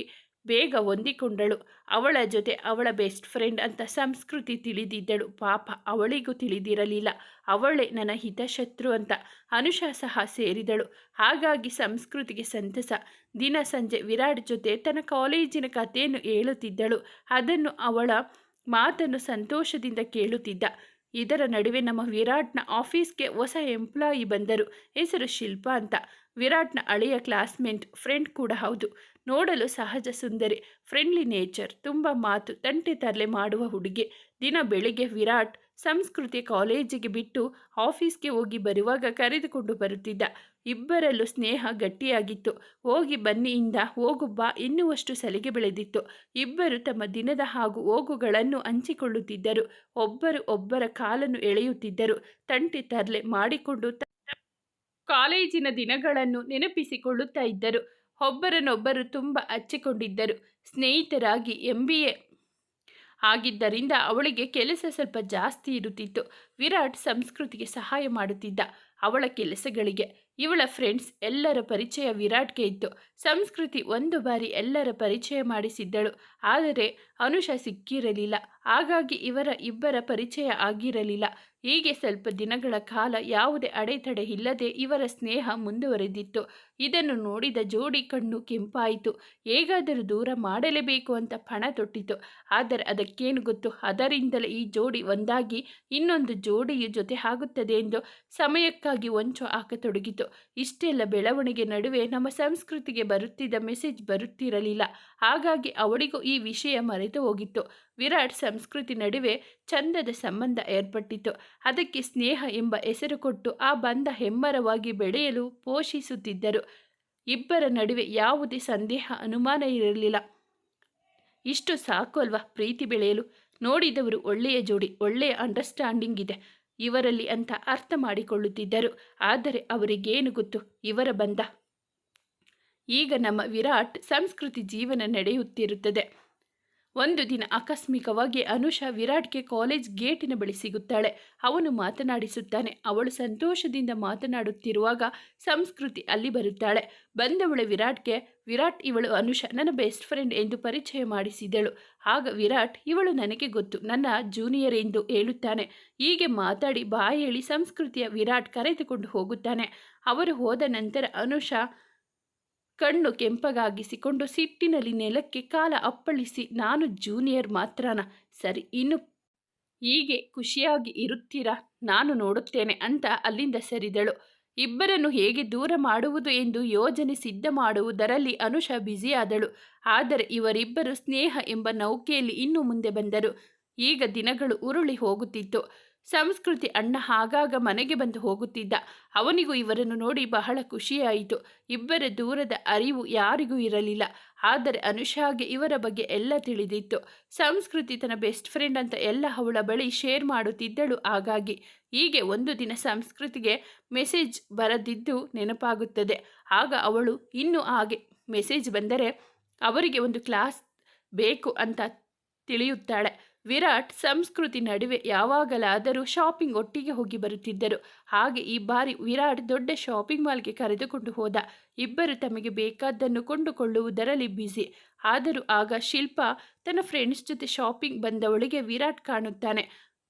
ಬೇಗ ಹೊಂದಿಕೊಂಡಳು. ಅವಳ ಜೊತೆ ಅವಳ ಬೆಸ್ಟ್ ಫ್ರೆಂಡ್ ಅಂತ ಸಂಸ್ಕೃತಿ ತಿಳಿದಿದ್ದಳು. ಪಾಪ ಅವಳಿಗೂ ತಿಳಿದಿರಲಿಲ್ಲ. ಅವಳೇ ನನ್ನ ಹಿತಶತ್ರು ಅಂತ ಅನುಷಾ ಸಹ ಸೇರಿದಳು. ಹಾಗಾಗಿ ಸಂಸ್ಕೃತಿಗೆ ಸಂತಸ. ದಿನ ಸಂಜೆ ವಿರಾಟ್ ಜೊತೆ ತನ್ನ ಕಾಲೇಜಿನ ಕಥೆಯನ್ನು ಹೇಳುತ್ತಿದ್ದಳು. ಅದನ್ನು ಅವಳ ಮಾತನ್ನು ಸಂತೋಷದಿಂದ ಕೇಳುತ್ತಿದ್ದ. ಇದರ ನಡುವೆ ನಮ್ಮ ವಿರಾಟ್ನ ಆಫೀಸ್ಗೆ ಹೊಸ ಎಂಪ್ಲಾಯಿ ಬಂದರು. ಹೆಸರು ಶಿಲ್ಪ ಅಂತ. ವಿರಾಟ್ನ ಹಳೆಯ ಕ್ಲಾಸ್ಮೇಟ್ ಫ್ರೆಂಡ್ ಕೂಡ ಹೌದು. ನೋಡಲು ಸಹಜ ಸುಂದರಿ, ಫ್ರೆಂಡ್ಲಿ ನೇಚರ್, ತುಂಬ ಮಾತು, ತಂಟೆ ತರಲೆ ಮಾಡುವ ಹುಡುಗಿ. ದಿನ ಬೆಳಿಗ್ಗೆ ವಿರಾಟ್ ಸಂಸ್ಕೃತಿ ಕಾಲೇಜಿಗೆ ಬಿಟ್ಟು ಆಫೀಸ್ಗೆ ಹೋಗಿ ಬರುವಾಗ ಕರೆದುಕೊಂಡು ಬರುತ್ತಿದ್ದ. ಇಬ್ಬರಲ್ಲೂ ಸ್ನೇಹ ಗಟ್ಟಿಯಾಗಿತ್ತು. ಹೋಗಿ ಬನ್ನಿಯಿಂದ ಹೋಗುಬ್ಬಾ ಇನ್ನುವಷ್ಟು ಸಲಿಗೆ ಬೆಳೆದಿತ್ತು. ಇಬ್ಬರು ತಮ್ಮ ದಿನದ ಹಾಗೂ ಹೋಗುಗಳನ್ನು ಹಂಚಿಕೊಳ್ಳುತ್ತಿದ್ದರು. ಒಬ್ಬರು ಒಬ್ಬರ ಕಾಲನ್ನು ಎಳೆಯುತ್ತಿದ್ದರು. ತಂಟೆ ತರಲೆ ಮಾಡಿಕೊಂಡು ಕಾಲೇಜಿನ ದಿನಗಳನ್ನು ನೆನಪಿಸಿಕೊಳ್ಳುತ್ತಾ ಇದ್ದರು. ಒಬ್ಬರನ್ನೊಬ್ಬರು ತುಂಬ ಹಚ್ಚಿಕೊಂಡಿದ್ದರು ಸ್ನೇಹಿತರಾಗಿ ಎಂ ಬಿ ಎ ಆಗಿದ್ದರಿಂದ ಅವಳಿಗೆ ಕೆಲಸ ಸ್ವಲ್ಪ ಜಾಸ್ತಿ ಇರುತ್ತಿತ್ತು. ವಿರಾಟ್ ಸಂಸ್ಕೃತಿಗೆ ಸಹಾಯ ಮಾಡುತ್ತಿದ್ದ ಅವಳ ಕೆಲಸಗಳಿಗೆ. ಇವಳ ಫ್ರೆಂಡ್ಸ್ ಎಲ್ಲರ ಪರಿಚಯ ವಿರಾಟ್ಗೆ ಇತ್ತು. ಸಂಸ್ಕೃತಿ ಒಂದು ಬಾರಿ ಎಲ್ಲರ ಪರಿಚಯ ಮಾಡಿಸಿದ್ದಳು. ಆದರೆ ಅನುಷ ಸಿಕ್ಕಿರಲಿಲ್ಲ. ಹಾಗಾಗಿ ಇವರ ಇಬ್ಬರ ಪರಿಚಯ ಆಗಿರಲಿಲ್ಲ. ಹೀಗೆ ಸ್ವಲ್ಪ ದಿನಗಳ ಕಾಲ ಯಾವುದೇ ಅಡೆತಡೆ ಇಲ್ಲದೆ ಇವರ ಸ್ನೇಹ ಮುಂದುವರೆದಿತ್ತು. ಇದನ್ನು ನೋಡಿದ ಜೋಡಿ ಕಣ್ಣು ಕೆಂಪಾಯಿತು. ಹೇಗಾದರೂ ದೂರ ಮಾಡಲೇಬೇಕು ಅಂತ ಪಣ ತೊಟ್ಟಿತು. ಆದರೆ ಅದಕ್ಕೇನು ಗೊತ್ತು? ಅದರಿಂದಲೇ ಈ ಜೋಡಿ ಒಂದಾಗಿ ಇನ್ನೊಂದು ಜೋಡಿಯ ಜೊತೆ ಆಗುತ್ತದೆ ಎಂದು ಸಮಯಕ್ಕಾಗಿ ಒಂಚು ಹಾಕತೊಡಗಿತು ಇಷ್ಟೆಲ್ಲ ಬೆಳವಣಿಗೆ ನಡುವೆ ನಮ್ಮ ಸಂಸ್ಕೃತಿಗೆ ಬರುತ್ತಿದ್ದ ಮೆಸೇಜ್ ಬರುತ್ತಿರಲಿಲ್ಲ. ಹಾಗಾಗಿ ಅವಳಿಗೂ ಈ ವಿಷಯ ಮರೆತು ಹೋಗಿತ್ತು. ವಿರಾಟ್ ಸಂಸ್ಕೃತಿ ನಡುವೆ ಚಂದದ ಸಂಬಂಧ ಏರ್ಪಟ್ಟಿತು. ಅದಕ್ಕೆ ಸ್ನೇಹ ಎಂಬ ಹೆಸರು ಕೊಟ್ಟು ಆ ಬಂಧ ಹೆಮ್ಮರವಾಗಿ ಬೆಳೆಯಲು ಪೋಷಿಸುತ್ತಿದ್ದರು. ಇಬ್ಬರ ನಡುವೆ ಯಾವುದೇ ಸಂದೇಹ, ಅನುಮಾನ ಇರಲಿಲ್ಲ. ಇಷ್ಟು ಸಾಕು ಅಲ್ವಾ ಪ್ರೀತಿ ಬೆಳೆಯಲು? ನೋಡಿದವರು ಒಳ್ಳೆಯ ಜೋಡಿ, ಒಳ್ಳೆಯ ಅಂಡರ್ಸ್ಟ್ಯಾಂಡಿಂಗ್ ಇದೆ. ಇವರಲ್ಲಿ ಅಂತ ಅರ್ಥ ಮಾಡಿಕೊಳ್ಳುತ್ತಿದ್ದರು. ಆದರೆ ಅವರಿಗೇನು ಗೊತ್ತು? ಇವರ ಬಂಧ ಈಗ ನಮ್ಮ ವಿರಾಟ್ ಸಂಸ್ಕೃತಿ ಜೀವನ ನಡೆಯುತ್ತಿರುತ್ತದೆ. ಒಂದು ದಿನ ಆಕಸ್ಮಿಕವಾಗಿ ಅನುಷಾ ವಿರಾಟ್ಗೆ ಕಾಲೇಜ್ ಗೇಟಿನ ಬಳಿ ಸಿಗುತ್ತಾಳೆ. ಅವನು ಮಾತನಾಡಿಸುತ್ತಾನೆ. ಅವಳು ಸಂತೋಷದಿಂದ ಮಾತನಾಡುತ್ತಿರುವಾಗ ಸಂಸ್ಕೃತಿ ಅಲ್ಲಿ ಬರುತ್ತಾಳೆ. ಬಂದವಳೆ ವಿರಾಟ್ಗೆ, ವಿರಾಟ್, ಇವಳು ಅನುಷಾ, ನನ್ನ ಬೆಸ್ಟ್ ಫ್ರೆಂಡ್ ಎಂದು ಪರಿಚಯ ಮಾಡಿಸಿದಳು. ಆಗ ವಿರಾಟ್, ಇವಳು ನನಗೆ ಗೊತ್ತು. ನನ್ನ ಜೂನಿಯರ್ ಎಂದು ಹೇಳುತ್ತಾನೆ. ಹೀಗೆ ಮಾತಾಡಿ ಬಾಯಿ ಹೇಳಿ ಸಂಸ್ಕೃತಿಯ ವಿರಾಟ್ ಕರೆದುಕೊಂಡು ಹೋಗುತ್ತಾನೆ. ಅವರು ಹೋದ ನಂತರ ಅನುಷಾ ಕಣ್ಣು ಕೆಂಪಗಾಗಿಸಿಕೊಂಡು ಸಿಟ್ಟಿನಲ್ಲಿ ನೆಲಕ್ಕೆ ಕಾಲ ಅಪ್ಪಳಿಸಿ, ನಾನು ಜೂನಿಯರ್ ಮಾತ್ರನ. ಸರಿ, ಇನ್ನು ಹೀಗೆ ಖುಷಿಯಾಗಿ ಇರುತ್ತೀರಾ? ನಾನು ನೋಡುತ್ತೇನೆ ಅಂತ ಅಲ್ಲಿಂದ ಸರಿದಳು. ಇಬ್ಬರನ್ನು ಹೇಗೆ ದೂರ ಮಾಡುವುದು ಎಂದು ಯೋಜನೆ ಸಿದ್ಧ ಮಾಡುವುದರಲ್ಲಿ ಅನುಷಾ ಬ್ಯುಸಿಯಾದಳು ಆದರೆ ಇವರಿಬ್ಬರು ಸ್ನೇಹ ಎಂಬ ನೌಕೆಯಲ್ಲಿ ಇನ್ನು ಮುಂದೆ ಬಂದರು. ಈಗ ದಿನಗಳು ಉರುಳಿ ಹೋಗುತ್ತಿತ್ತು. ಸಂಸ್ಕೃತಿ ಅಣ್ಣ ಆಗಾಗ ಮನೆಗೆ ಬಂದು ಹೋಗುತ್ತಿದ್ದ. ಅವನಿಗೂ ಇವರನ್ನು ನೋಡಿ ಬಹಳ ಖುಷಿಯಾಯಿತು. ಇಬ್ಬರ ದೂರದ ಅರಿವು ಯಾರಿಗೂ ಇರಲಿಲ್ಲ. ಆದರೆ ಅನುಷಾಗೆ ಇವರ ಬಗ್ಗೆ ಎಲ್ಲ ತಿಳಿದಿತ್ತು. ಸಂಸ್ಕೃತಿ ತನ್ನ ಬೆಸ್ಟ್ ಫ್ರೆಂಡ್ ಅಂತ ಎಲ್ಲ ಅವಳ ಬಳಿ ಶೇರ್ ಮಾಡುತ್ತಿದ್ದಳು ಹಾಗಾಗಿ ಹೀಗೆ ಒಂದು ದಿನ ಸಂಸ್ಕೃತಿಗೆ ಮೆಸೇಜ್ ಬರದಿದ್ದು ನೆನಪಾಗುತ್ತದೆ. ಆಗ ಅವಳು ಇನ್ನೂ ಹಾಗೆ ಮೆಸೇಜ್ ಬಂದರೆ ಅವರಿಗೆ ಒಂದು ಕ್ಲಾಸ್ ಬೇಕು ಅಂತ ತಿಳಿಯುತ್ತಾಳೆ. ವಿರಾಟ್ ಸಂಸ್ಕೃತಿ ನಡುವೆ ಯಾವಾಗಲಾದರೂ ಶಾಪಿಂಗ್ ಒಟ್ಟಿಗೆ ಹೋಗಿ ಬರುತ್ತಿದ್ದರು. ಹಾಗೆ ಈ ಬಾರಿ ವಿರಾಟ್ ದೊಡ್ಡ ಶಾಪಿಂಗ್ ಮಾಲ್ಗೆ ಕರೆದುಕೊಂಡು ಹೋದ. ಇಬ್ಬರು ತಮಗೆ ಬೇಕಾದ್ದನ್ನು ಕೊಂಡುಕೊಳ್ಳುವುದರಲ್ಲಿ ಬ್ಯುಸಿ. ಆದರೂ ಆಗ ಶಿಲ್ಪ ತನ್ನ ಫ್ರೆಂಡ್ಸ್ ಜೊತೆ ಶಾಪಿಂಗ್ ಬಂದವಳಿಗೆ ವಿರಾಟ್ ಕಾಣುತ್ತಾನೆ.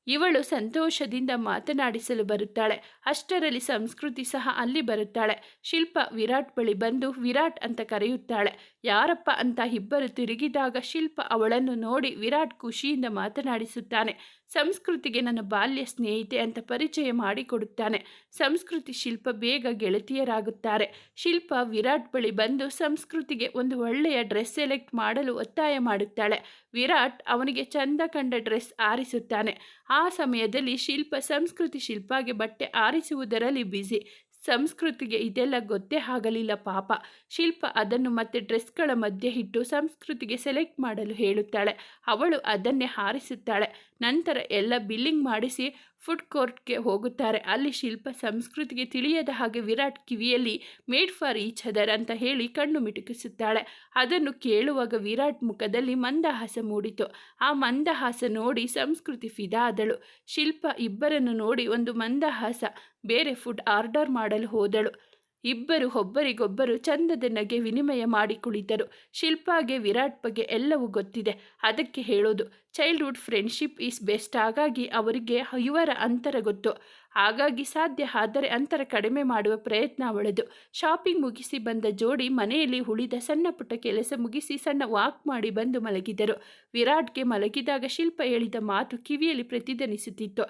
ಇವಳು ಸಂತೋಷದಿಂದ ಮಾತನಾಡಿಸಲು ಬರುತ್ತಾಳೆ. ಅಷ್ಟರಲ್ಲಿ ಸಂಸ್ಕೃತಿ ಸಹ ಅಲ್ಲಿ ಬರುತ್ತಾಳೆ. ಶಿಲ್ಪ ವಿರಾಟ್ ಬಳಿ ಬಂದು ವಿರಾಟ್ ಅಂತ ಕರೆಯುತ್ತಾಳೆ. ಯಾರಪ್ಪ ಅಂತ ಇಬ್ಬರು ತಿರುಗಿದಾಗ ಶಿಲ್ಪ ಅವಳನ್ನು ನೋಡಿ ವಿರಾಟ್ ಖುಷಿಯಿಂದ ಮಾತನಾಡಿಸುತ್ತಾನೆ. ಸಂಸ್ಕೃತಿಗೆ ನನ್ನ ಬಾಲ್ಯ ಸ್ನೇಹಿತೆ ಅಂತ ಪರಿಚಯ ಮಾಡಿಕೊಡುತ್ತಾನೆ. ಸಂಸ್ಕೃತಿ ಶಿಲ್ಪ ಬೇಗ ಗೆಳತಿಯರಾಗುತ್ತಾರೆ. ಶಿಲ್ಪ ವಿರಾಟ್ ಬಳಿ ಬಂದು ಸಂಸ್ಕೃತಿಗೆ ಒಂದು ಒಳ್ಳೆಯ ಡ್ರೆಸ್ ಸೆಲೆಕ್ಟ್ ಮಾಡಲು ಒತ್ತಾಯ ಮಾಡುತ್ತಾಳೆ. ವಿರಾಟ್ ಅವನಿಗೆ ಚಂದ ಕಂಡ ಡ್ರೆಸ್ ಆರಿಸುತ್ತಾನೆ. ಆ ಸಮಯದಲ್ಲಿ ಶಿಲ್ಪ ಸಂಸ್ಕೃತಿ ಶಿಲ್ಪಾಗೆ ಬಟ್ಟೆ ಆರಿಸುವುದರಲ್ಲಿ ಬ್ಯುಸಿ. ಸಂಸ್ಕೃತಿಗೆ ಇದೆಲ್ಲ ಗೊತ್ತೇ ಆಗಲಿಲ್ಲ ಪಾಪ. ಶಿಲ್ಪ ಅದನ್ನು ಮತ್ತೆ ಡ್ರೆಸ್ಗಳ ಮಧ್ಯೆ ಇಟ್ಟು ಸಂಸ್ಕೃತಿಗೆ ಸೆಲೆಕ್ಟ್ ಮಾಡಲು ಹೇಳುತ್ತಾಳೆ. ಅವಳು ಅದನ್ನೇ ಹಾರಿಸುತ್ತಾಳೆ. ನಂತರ ಎಲ್ಲ ಬಿಲ್ಲಿಂಗ್ ಮಾಡಿಸಿ ಫುಡ್ ಕೋರ್ಟ್ಗೆ ಹೋಗುತ್ತಾರೆ. ಅಲ್ಲಿ ಶಿಲ್ಪ ಸಂಸ್ಕೃತಿಗೆ ತಿಳಿಯದ ಹಾಗೆ ವಿರಾಟ್ ಕಿವಿಯಲ್ಲಿ ಮೇಡ್ ಫಾರ್ ಈಚ್ ಅದರ್ ಅಂತ ಹೇಳಿ ಕಣ್ಣು ಮಿಟುಕಿಸುತ್ತಾಳೆ. ಅದನ್ನು ಕೇಳುವಾಗ ವಿರಾಟ್ ಮುಖದಲ್ಲಿ ಮಂದಹಾಸ ಮೂಡಿತು. ಆ ಮಂದಹಾಸ ನೋಡಿ ಸಂಸ್ಕೃತಿ ಫಿದಾದಳು. ಶಿಲ್ಪ ಇಬ್ಬರನ್ನು ನೋಡಿ ಒಂದು ಮಂದಹಾಸ, ಬೇರೆ ಫುಡ್ ಆರ್ಡರ್ ಮಾಡಲು ಹೋದಳು. ಇಬ್ಬರು ಒಬ್ಬರಿಗೊಬ್ಬರು ಚಂದದ ನಗೆ ವಿನಿಮಯ ಮಾಡಿ ಕುಳಿತರು. ಶಿಲ್ಪಾಗೆ, ವಿರಾಟ್ ಬಗ್ಗೆ ಎಲ್ಲವೂ ಗೊತ್ತಿದೆ. ಅದಕ್ಕೆ ಹೇಳೋದು ಚೈಲ್ಡ್ಹುಡ್ ಫ್ರೆಂಡ್ಶಿಪ್ ಈಸ್ ಬೆಸ್ಟ್ ಹಾಗಾಗಿ ಅವರಿಗೆ ಇವರ ಅಂತರ ಗೊತ್ತು. ಹಾಗಾಗಿ ಸಾಧ್ಯ ಆದರೆ ಅಂತರ ಕಡಿಮೆ ಮಾಡುವ ಪ್ರಯತ್ನ ಅವಳದು. ಶಾಪಿಂಗ್ ಮುಗಿಸಿ ಬಂದ ಜೋಡಿ ಮನೆಯಲ್ಲಿ ಉಳಿದ ಸಣ್ಣ ಪುಟ್ಟ ಕೆಲಸ ಮುಗಿಸಿ ಸಣ್ಣ ವಾಕ್ ಮಾಡಿ ಬಂದು ಮಲಗಿದರು. ವಿರಾಟ್ಗೆ ಮಲಗಿದಾಗ ಶಿಲ್ಪ ಹೇಳಿದ ಮಾತು ಕಿವಿಯಲ್ಲಿ ಪ್ರತಿಧ್ವನಿಸುತ್ತಿತ್ತು.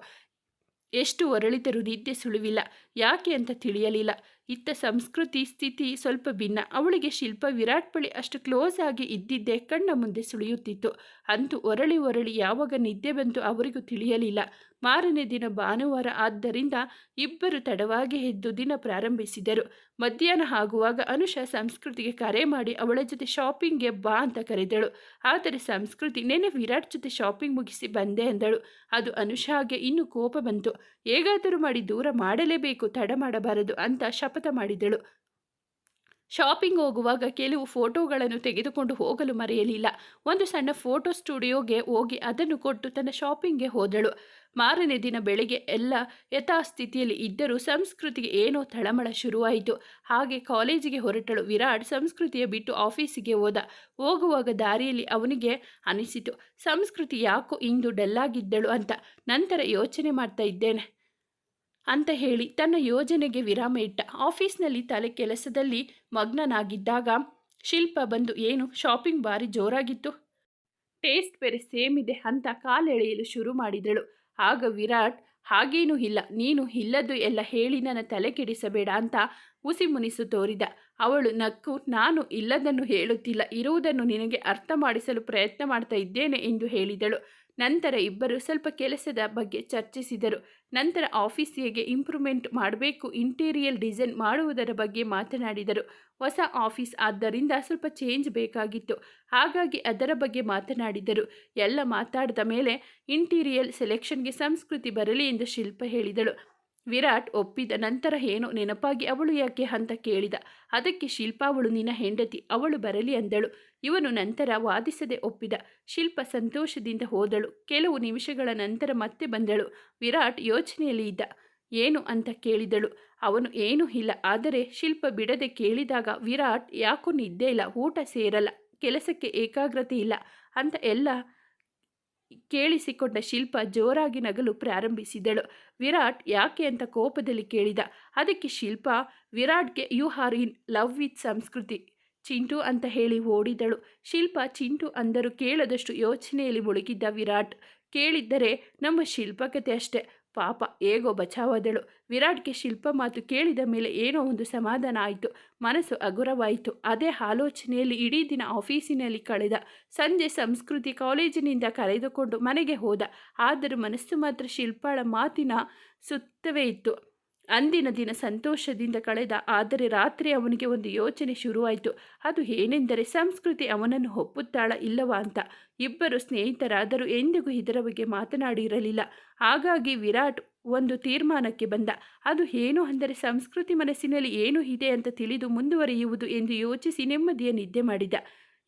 ಎಷ್ಟು ಒರಳಿದರೂ ನಿದ್ದೆ ಸುಳುವಿಲ್ಲ. ಯಾಕೆ ಅಂತ ತಿಳಿಯಲಿಲ್ಲ. ಇತ್ತ ಸಂಸ್ಕೃತಿ ಸ್ಥಿತಿ ಸ್ವಲ್ಪ ಭಿನ್ನ. ಅವಳಿಗೆ ಶಿಲ್ಪ ವಿರಾಟ್ ಬಳಿ ಅಷ್ಟು ಕ್ಲೋಸ್ ಆಗಿ ಇದ್ದಿದ್ದೇ ಕಣ್ಣ ಮುಂದೆ ಸುಳಿಯುತ್ತಿತ್ತು. ಅಂತೂ ಒರಳಿ ಒರಳಿ ಯಾವಾಗ ನಿದ್ದೆ ಬಂತು ಅವರಿಗೂ ತಿಳಿಯಲಿಲ್ಲ. ಮಾರನೇ ದಿನ ಭಾನುವಾರ ಆದ್ದರಿಂದ ಇಬ್ಬರು ತಡವಾಗಿ ಎದ್ದು ದಿನ ಪ್ರಾರಂಭಿಸಿದರು. ಮಧ್ಯಾಹ್ನ ಆಗುವಾಗ ಅನುಷಾ ಸಂಸ್ಕೃತಿಗೆ ಕರೆ ಮಾಡಿ ಅವಳ ಜೊತೆ ಶಾಪಿಂಗ್ಗೆ ಬಾ ಅಂತ ಕರೆದಳು. ಆದರೆ ಸಂಸ್ಕೃತಿ ನೆನೆ ವಿರಾಟ್ ಜೊತೆ ಶಾಪಿಂಗ್ ಮುಗಿಸಿ ಬಂದೆ ಅಂದಳು. ಅದು ಅನುಷಾಗೆ ಇನ್ನೂ ಕೋಪ ಬಂತು. ಹೇಗಾದರೂ ಮಾಡಿ ದೂರ ಮಾಡಲೇಬೇಕು, ತಡ ಮಾಡಬಾರದು ಅಂತ ಶಪಥ ಮಾಡಿದಳು. ಶಾಪಿಂಗ್ ಹೋಗುವಾಗ ಕೆಲವು ಫೋಟೋಗಳನ್ನು ತೆಗೆದುಕೊಂಡು ಹೋಗಲು ಮರೆಯಲಿಲ್ಲ. ಒಂದು ಸಣ್ಣ ಫೋಟೋ ಸ್ಟುಡಿಯೋಗೆ ಹೋಗಿ ಅದನ್ನು ಕೊಟ್ಟು ತನ್ನ ಶಾಪಿಂಗ್ಗೆ ಹೋದಳು. ಮಾರನೇ ದಿನ ಬೆಳಿಗ್ಗೆ ಎಲ್ಲ ಯಥಾಸ್ಥಿತಿಯಲ್ಲಿ ಇದ್ದರೂ ಸಂಸ್ಕೃತಿಗೆ ಏನೋ ತಳಮಳ ಶುರುವಾಯಿತು. ಹಾಗೆ ಕಾಲೇಜಿಗೆ ಹೊರಟಳು. ವಿರಾಟ್ ಸಂಸ್ಕೃತಿಯ ಬಿಟ್ಟು ಆಫೀಸಿಗೆ ಹೋದ. ಹೋಗುವಾಗ ದಾರಿಯಲ್ಲಿ ಅವನಿಗೆ ಅನಿಸಿತು. ಸಂಸ್ಕೃತಿ ಯಾಕೋ ಇಂದು ಡಲ್ಲಾಗಿದ್ದಳು ಅಂತ. ನಂತರ ಯೋಚನೆ ಮಾಡ್ತಾ ಇದ್ದೇನೆ ಅಂತ ಹೇಳಿ ತನ್ನ ಯೋಜನೆಗೆ ವಿರಾಮ ಇಟ್ಟ. ಆಫೀಸ್ನಲ್ಲಿ ತಲೆ ಕೆಲಸದಲ್ಲಿ ಮಗ್ನನಾಗಿದ್ದಾಗ ಶಿಲ್ಪ ಬಂದು, ಏನು, ಶಾಪಿಂಗ್ ಭಾರಿ ಜೋರಾಗಿತ್ತು? ಟೇಸ್ಟ್ ಬೇರೆ ಸೇಮ್ ಇದೆ ಅಂತ ಕಾಲೆಳೆಯಲು ಶುರು ಮಾಡಿದಳು. ಆಗ ವಿರಾಟ್, ಹಾಗೇನೂ ಇಲ್ಲ, ನೀನು ಇಲ್ಲದ್ದು ಎಲ್ಲ ಹೇಳಿ ನನ್ನ ತಲೆ ಕೆಡಿಸಬೇಡ ಅಂತ ಉಸಿ ಮುನಿಸು ತೋರಿದ. ಅವಳು, ನಕ್ಕು, ನಾನು ಇಲ್ಲದನ್ನು ಹೇಳುತ್ತಿಲ್ಲ, ಇರುವುದನ್ನು ನಿನಗೆ ಅರ್ಥ ಮಾಡಿಸಲು ಪ್ರಯತ್ನ ಮಾಡ್ತಾ ಇದ್ದೇನೆ ಎಂದು ಹೇಳಿದಳು. ನಂತರ ಇಬ್ಬರು ಸ್ವಲ್ಪ ಕೆಲಸದ ಬಗ್ಗೆ ಚರ್ಚಿಸಿದರು. ನಂತರ ಆಫೀಸ್ ಹೇಗೆ ಇಂಪ್ರೂವ್ಮೆಂಟ್ ಮಾಡಬೇಕು, ಇಂಟೀರಿಯಲ್ ಡಿಸೈನ್ ಮಾಡುವುದರ ಬಗ್ಗೆ ಮಾತನಾಡಿದರು. ಹೊಸ ಆಫೀಸ್ ಆದ್ದರಿಂದ ಸ್ವಲ್ಪ ಚೇಂಜ್ ಬೇಕಾಗಿತ್ತು. ಹಾಗಾಗಿ ಅದರ ಬಗ್ಗೆ ಮಾತನಾಡಿದರು. ಎಲ್ಲ ಮಾತಾಡಿದ ಮೇಲೆ ಇಂಟೀರಿಯಲ್ ಸೆಲೆಕ್ಷನ್ಗೆ ಸಂಸ್ಕೃತಿ ಬರಲಿ ಎಂದು ಶಿಲ್ಪ ಹೇಳಿದಳು. ವಿರಾಟ್ ಒಪ್ಪಿದ ನಂತರ ಏನೋ ನೆನಪಾಗಿ ಅವಳು ಯಾಕೆ ಅಂತ ಕೇಳಿದ. ಅದಕ್ಕೆ ಶಿಲ್ಪ ಅವಳು, ನಿನ್ನ ಹೆಂಡತಿ, ಅವಳು ಬರಲಿ ಅಂದಳು. ಇವನು ನಂತರ ವಾದಿಸದೆ ಒಪ್ಪಿದ. ಶಿಲ್ಪ ಸಂತೋಷದಿಂದ ಹೋದಳು. ಕೆಲವು ನಿಮಿಷಗಳ ನಂತರ ಮತ್ತೆ ಬಂದಳು. ವಿರಾಟ್ ಯೋಚನೆಯಲ್ಲಿ ಇದ್ದ. ಏನು ಅಂತ ಕೇಳಿದಳು. ಅವನು ಏನೂ ಇಲ್ಲ. ಆದರೆ ಶಿಲ್ಪ ಬಿಡದೆ ಕೇಳಿದಾಗ ವಿರಾಟ್, ಯಾಕೋ ನಿದ್ದೆ ಇಲ್ಲ. ಊಟ ಸೇರಲ್ಲ. ಕೆಲಸಕ್ಕೆ ಏಕಾಗ್ರತೆ ಇಲ್ಲ ಅಂತ ಎಲ್ಲ ಕೇಳಿಸಿಕೊಂಡ ಶಿಲ್ಪ ಜೋರಾಗಿ ನಗಲು ಪ್ರಾರಂಭಿಸಿದಳು. ವಿರಾಟ್ ಯಾಕೆ ಅಂತ ಕೋಪದಲ್ಲಿ ಕೇಳಿದ. ಅದಕ್ಕೆ Shilpa, ವಿರಾಟ್ಗೆ you are in love with Sanskriti. Chintu ಅಂತ ಹೇಳಿ ಓಡಿದಳು. ಶಿಲ್ಪ ಚಿಂಟು ಅಂದರು ಕೇಳದಷ್ಟು ಯೋಚನೆಯಲ್ಲಿ ಮುಳುಗಿದ್ದ ವಿರಾಟ್. ಕೇಳಿದ್ದರೆ, ನಮ್ಮ ಶಿಲ್ಪಕತೆ ಅಷ್ಟೆ. ಪಾಪ, ಹೇಗೋ ಬಚಾವಾದಳು. ವಿರಾಟ್ಗೆ ಶಿಲ್ಪ ಮಾತು ಕೇಳಿದ ಮೇಲೆ ಏನೋ ಒಂದು ಸಮಾಧಾನ ಆಯಿತು. ಮನಸ್ಸು ಹಗುರವಾಯಿತು. ಅದೇ ಆಲೋಚನೆಯಲ್ಲಿ ಇಡೀ ದಿನ ಆಫೀಸಿನಲ್ಲಿ ಕಳೆದ. ಸಂಜೆ ಸಂಸ್ಕೃತಿ ಕಾಲೇಜಿನಿಂದ ಕರೆದುಕೊಂಡು ಮನೆಗೆ ಹೋದ. ಆದರೂ ಮನಸ್ಸು ಮಾತ್ರ ಶಿಲ್ಪಾಳ ಮಾತಿನ ಸುತ್ತವೇ ಇತ್ತು. ಅಂದಿನ ದಿನ ಸಂತೋಷದಿಂದ ಕಳೆದ, ಆದರೆ ರಾತ್ರಿ ಅವನಿಗೆ ಒಂದು ಯೋಚನೆ ಶುರುವಾಯಿತು. ಅದು ಏನೆಂದರೆ ಸಂಸ್ಕೃತಿ ಅವನನ್ನು ಒಪ್ಪುತ್ತಾಳ ಇಲ್ಲವಾ ಅಂತ. ಇಬ್ಬರು ಸ್ನೇಹಿತರಾದರೂ ಎಂದಿಗೂ ಇದರ ಬಗ್ಗೆ ಮಾತನಾಡಿರಲಿಲ್ಲ. ಹಾಗಾಗಿ ವಿರಾಟ್ ಒಂದು ತೀರ್ಮಾನಕ್ಕೆ ಬಂದ. ಅದು ಏನು ಅಂದರೆ ಸಂಸ್ಕೃತಿ ಮನಸ್ಸಿನಲ್ಲಿ ಏನು ಇದೆ ಅಂತ ತಿಳಿದು ಮುಂದುವರಿಯುವುದು ಎಂದು ಯೋಚಿಸಿ ನೆಮ್ಮದಿಯ ನಿದ್ದೆ ಮಾಡಿದ.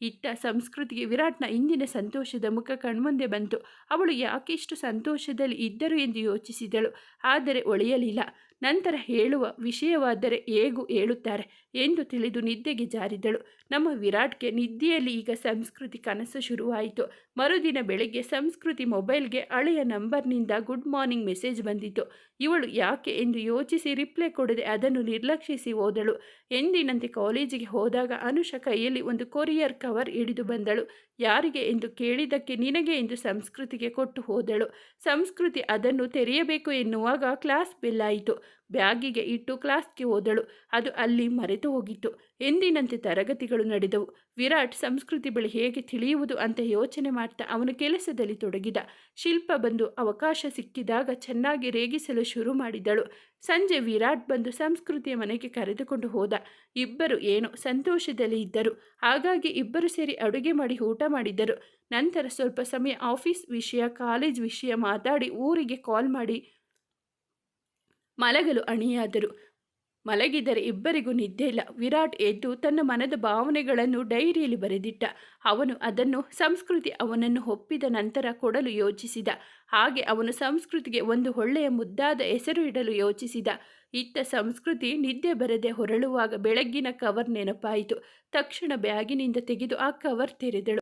ಇತ್ತ ಸಂಸ್ಕೃತಿಗೆ ವಿರಾಟ್ನ ಇಂದಿನ ಸಂತೋಷದ ಮುಖ ಕಣ್ಮುಂದೆ ಬಂತು. ಅವಳು ಯಾಕಿಷ್ಟು ಸಂತೋಷದಲ್ಲಿ ಇದ್ದರು ಎಂದು ಯೋಚಿಸಿದಳು. ಆದರೆ ಒಳೆಯಲಿಲ್ಲ. ನಂತರ ಹೇಳುವ ವಿಷಯವಾದರೆ ಹೇಗೂ ಹೇಳುತ್ತಾರೆ ಎಂದು ತಿಳಿದು ನಿದ್ದೆಗೆ ಜಾರಿದಳು. ನಮ್ಮ ವಿರಾಟ್ಗೆ ನಿದ್ದೆಯಲ್ಲಿ ಈಗ ಸಂಸ್ಕೃತಿ ಕನಸು ಶುರುವಾಯಿತು. ಮರುದಿನ ಬೆಳಗ್ಗೆ ಸಂಸ್ಕೃತಿ ಮೊಬೈಲ್ಗೆ ಹಳೆಯ ನಂಬರ್ನಿಂದ ಗುಡ್ ಮಾರ್ನಿಂಗ್ ಮೆಸೇಜ್ ಬಂದಿತು ಇವಳು ಯಾಕೆ ಎಂದು ಯೋಚಿಸಿ ರಿಪ್ಲೈ ಕೊಡದೆ ಅದನ್ನು ನಿರ್ಲಕ್ಷಿಸಿ ಹೋದಳು. ಎಂದಿನಂತೆ ಕಾಲೇಜಿಗೆ ಹೋದಾಗ ಅನುಷ ಕೈಯಲ್ಲಿ ಒಂದು ಕೊರಿಯರ್ ಕವರ್ ಹಿಡಿದು ಬಂದಳು. ಯಾರಿಗೆ ಎಂದು ಕೇಳಿದ್ದಕ್ಕೆ ನಿನಗೆ ಎಂದು ಸಂಸ್ಕೃತಿಗೆ ಕೊಟ್ಟು ಹೋದಳು. ಸಂಸ್ಕೃತಿ ಅದನ್ನು ತೆರೆಯಬೇಕು ಎನ್ನುವಾಗ ಕ್ಲಾಸ್ ಬೆಲ್ಲಾಯಿತು. ಬ್ಯಾಗಿಗೆ ಇಟ್ಟು ಕ್ಲಾಸ್ಗೆ ಹೋದಳು. ಅದು ಅಲ್ಲಿ ಮರೆತು ಹೋಗಿತ್ತು. ಎಂದಿನಂತೆ ತರಗತಿಗಳು ನಡೆದವು. ವಿರಾಟ್ ಸಂಸ್ಕೃತಿ ಬಳಿ ಹೇಗೆ ತಿಳಿಯುವುದು ಅಂತ ಯೋಚನೆ ಮಾಡ್ತಾ ಅವನ ಕೆಲಸದಲ್ಲಿ ತೊಡಗಿದ. ಶಿಲ್ಪ ಬಂದು ಅವಕಾಶ ಸಿಕ್ಕಿದಾಗ ಚೆನ್ನಾಗಿ ರೇಗಿಸಲು ಶುರು ಮಾಡಿದಳು. ಸಂಜೆ ವಿರಾಟ್ ಬಂದು ಸಂಸ್ಕೃತಿಯ ಮನೆಗೆ ಕರೆದುಕೊಂಡು ಹೋದ. ಇಬ್ಬರು ಏನೋ ಸಂತೋಷದಲ್ಲಿ ಇದ್ದರು. ಹಾಗಾಗಿ ಇಬ್ಬರು ಸೇರಿ ಅಡುಗೆ ಮಾಡಿ ಊಟ ಮಾಡಿದ್ದರು ನಂತರ ಸ್ವಲ್ಪ ಸಮಯ ಆಫೀಸ್ ವಿಷಯ, ಕಾಲೇಜ್ ವಿಷಯ ಮಾತಾಡಿ ಊರಿಗೆ ಕಾಲ್ ಮಾಡಿ ಮಲಗಲು ಅಣಿಯಾದರು. ಮಲಗಿದರೆ ಇಬ್ಬರಿಗೂ ನಿದ್ದೆ ಇಲ್ಲ. ವಿರಾಟ್ ಎದ್ದು ತನ್ನ ಮನದ ಭಾವನೆಗಳನ್ನು ಡೈರಿಯಲ್ಲಿ ಬರೆದಿಟ್ಟ. ಅವನು ಅದನ್ನು ಸಂಸ್ಕೃತಿ ಅವನನ್ನು ಒಪ್ಪಿದ ನಂತರ ಕೊಡಲು ಯೋಚಿಸಿದ. ಹಾಗೆ ಅವನು ಸಂಸ್ಕೃತಿಗೆ ಒಂದು ಒಳ್ಳೆಯ ಮುದ್ದಾದ ಹೆಸರು ಇಡಲು ಯೋಚಿಸಿದ. ಇತ್ತ ಸಂಸ್ಕೃತಿ ನಿದ್ದೆ ಬರದೆ ಹೊರಳುವಾಗ ಬೆಳಗ್ಗಿನ ಕವರ್ ನೆನಪಾಯಿತು. ತಕ್ಷಣ ಬ್ಯಾಗಿನಿಂದ ತೆಗೆದು ಆ ಕವರ್ ತೆರೆದಳು.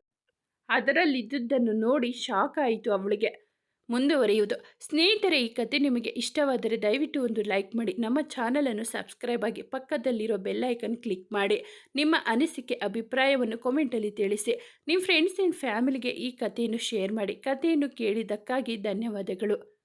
ಅದರಲ್ಲಿದ್ದುದನ್ನು ನೋಡಿ ಶಾಕ್ ಆಯಿತು ಅವಳಿಗೆ. ಮುಂದುವರಿಯುವುದು. ಸ್ನೇಹಿತರೆ, ಈ ಕತೆ ನಿಮಗೆ ಇಷ್ಟವಾದರೆ ದಯವಿಟ್ಟು ಒಂದು ಲೈಕ್ ಮಾಡಿ. ನಮ್ಮ ಚಾನಲನ್ನು ಸಬ್ಸ್ಕ್ರೈಬ್ ಆಗಿ ಪಕ್ಕದಲ್ಲಿರೋ ಬೆಲ್ಲೈಕನ್ ಕ್ಲಿಕ್ ಮಾಡಿ. ನಿಮ್ಮ ಅನಿಸಿಕೆ, ಅಭಿಪ್ರಾಯವನ್ನು ಕಾಮೆಂಟಲ್ಲಿ ತಿಳಿಸಿ. ನಿಮ್ಮ ಫ್ರೆಂಡ್ಸ್ ಆ್ಯಂಡ್ ಫ್ಯಾಮಿಲಿಗೆ ಈ ಕಥೆಯನ್ನು ಶೇರ್ ಮಾಡಿ. ಕಥೆಯನ್ನು ಕೇಳಿದ್ದಕ್ಕಾಗಿ ಧನ್ಯವಾದಗಳು.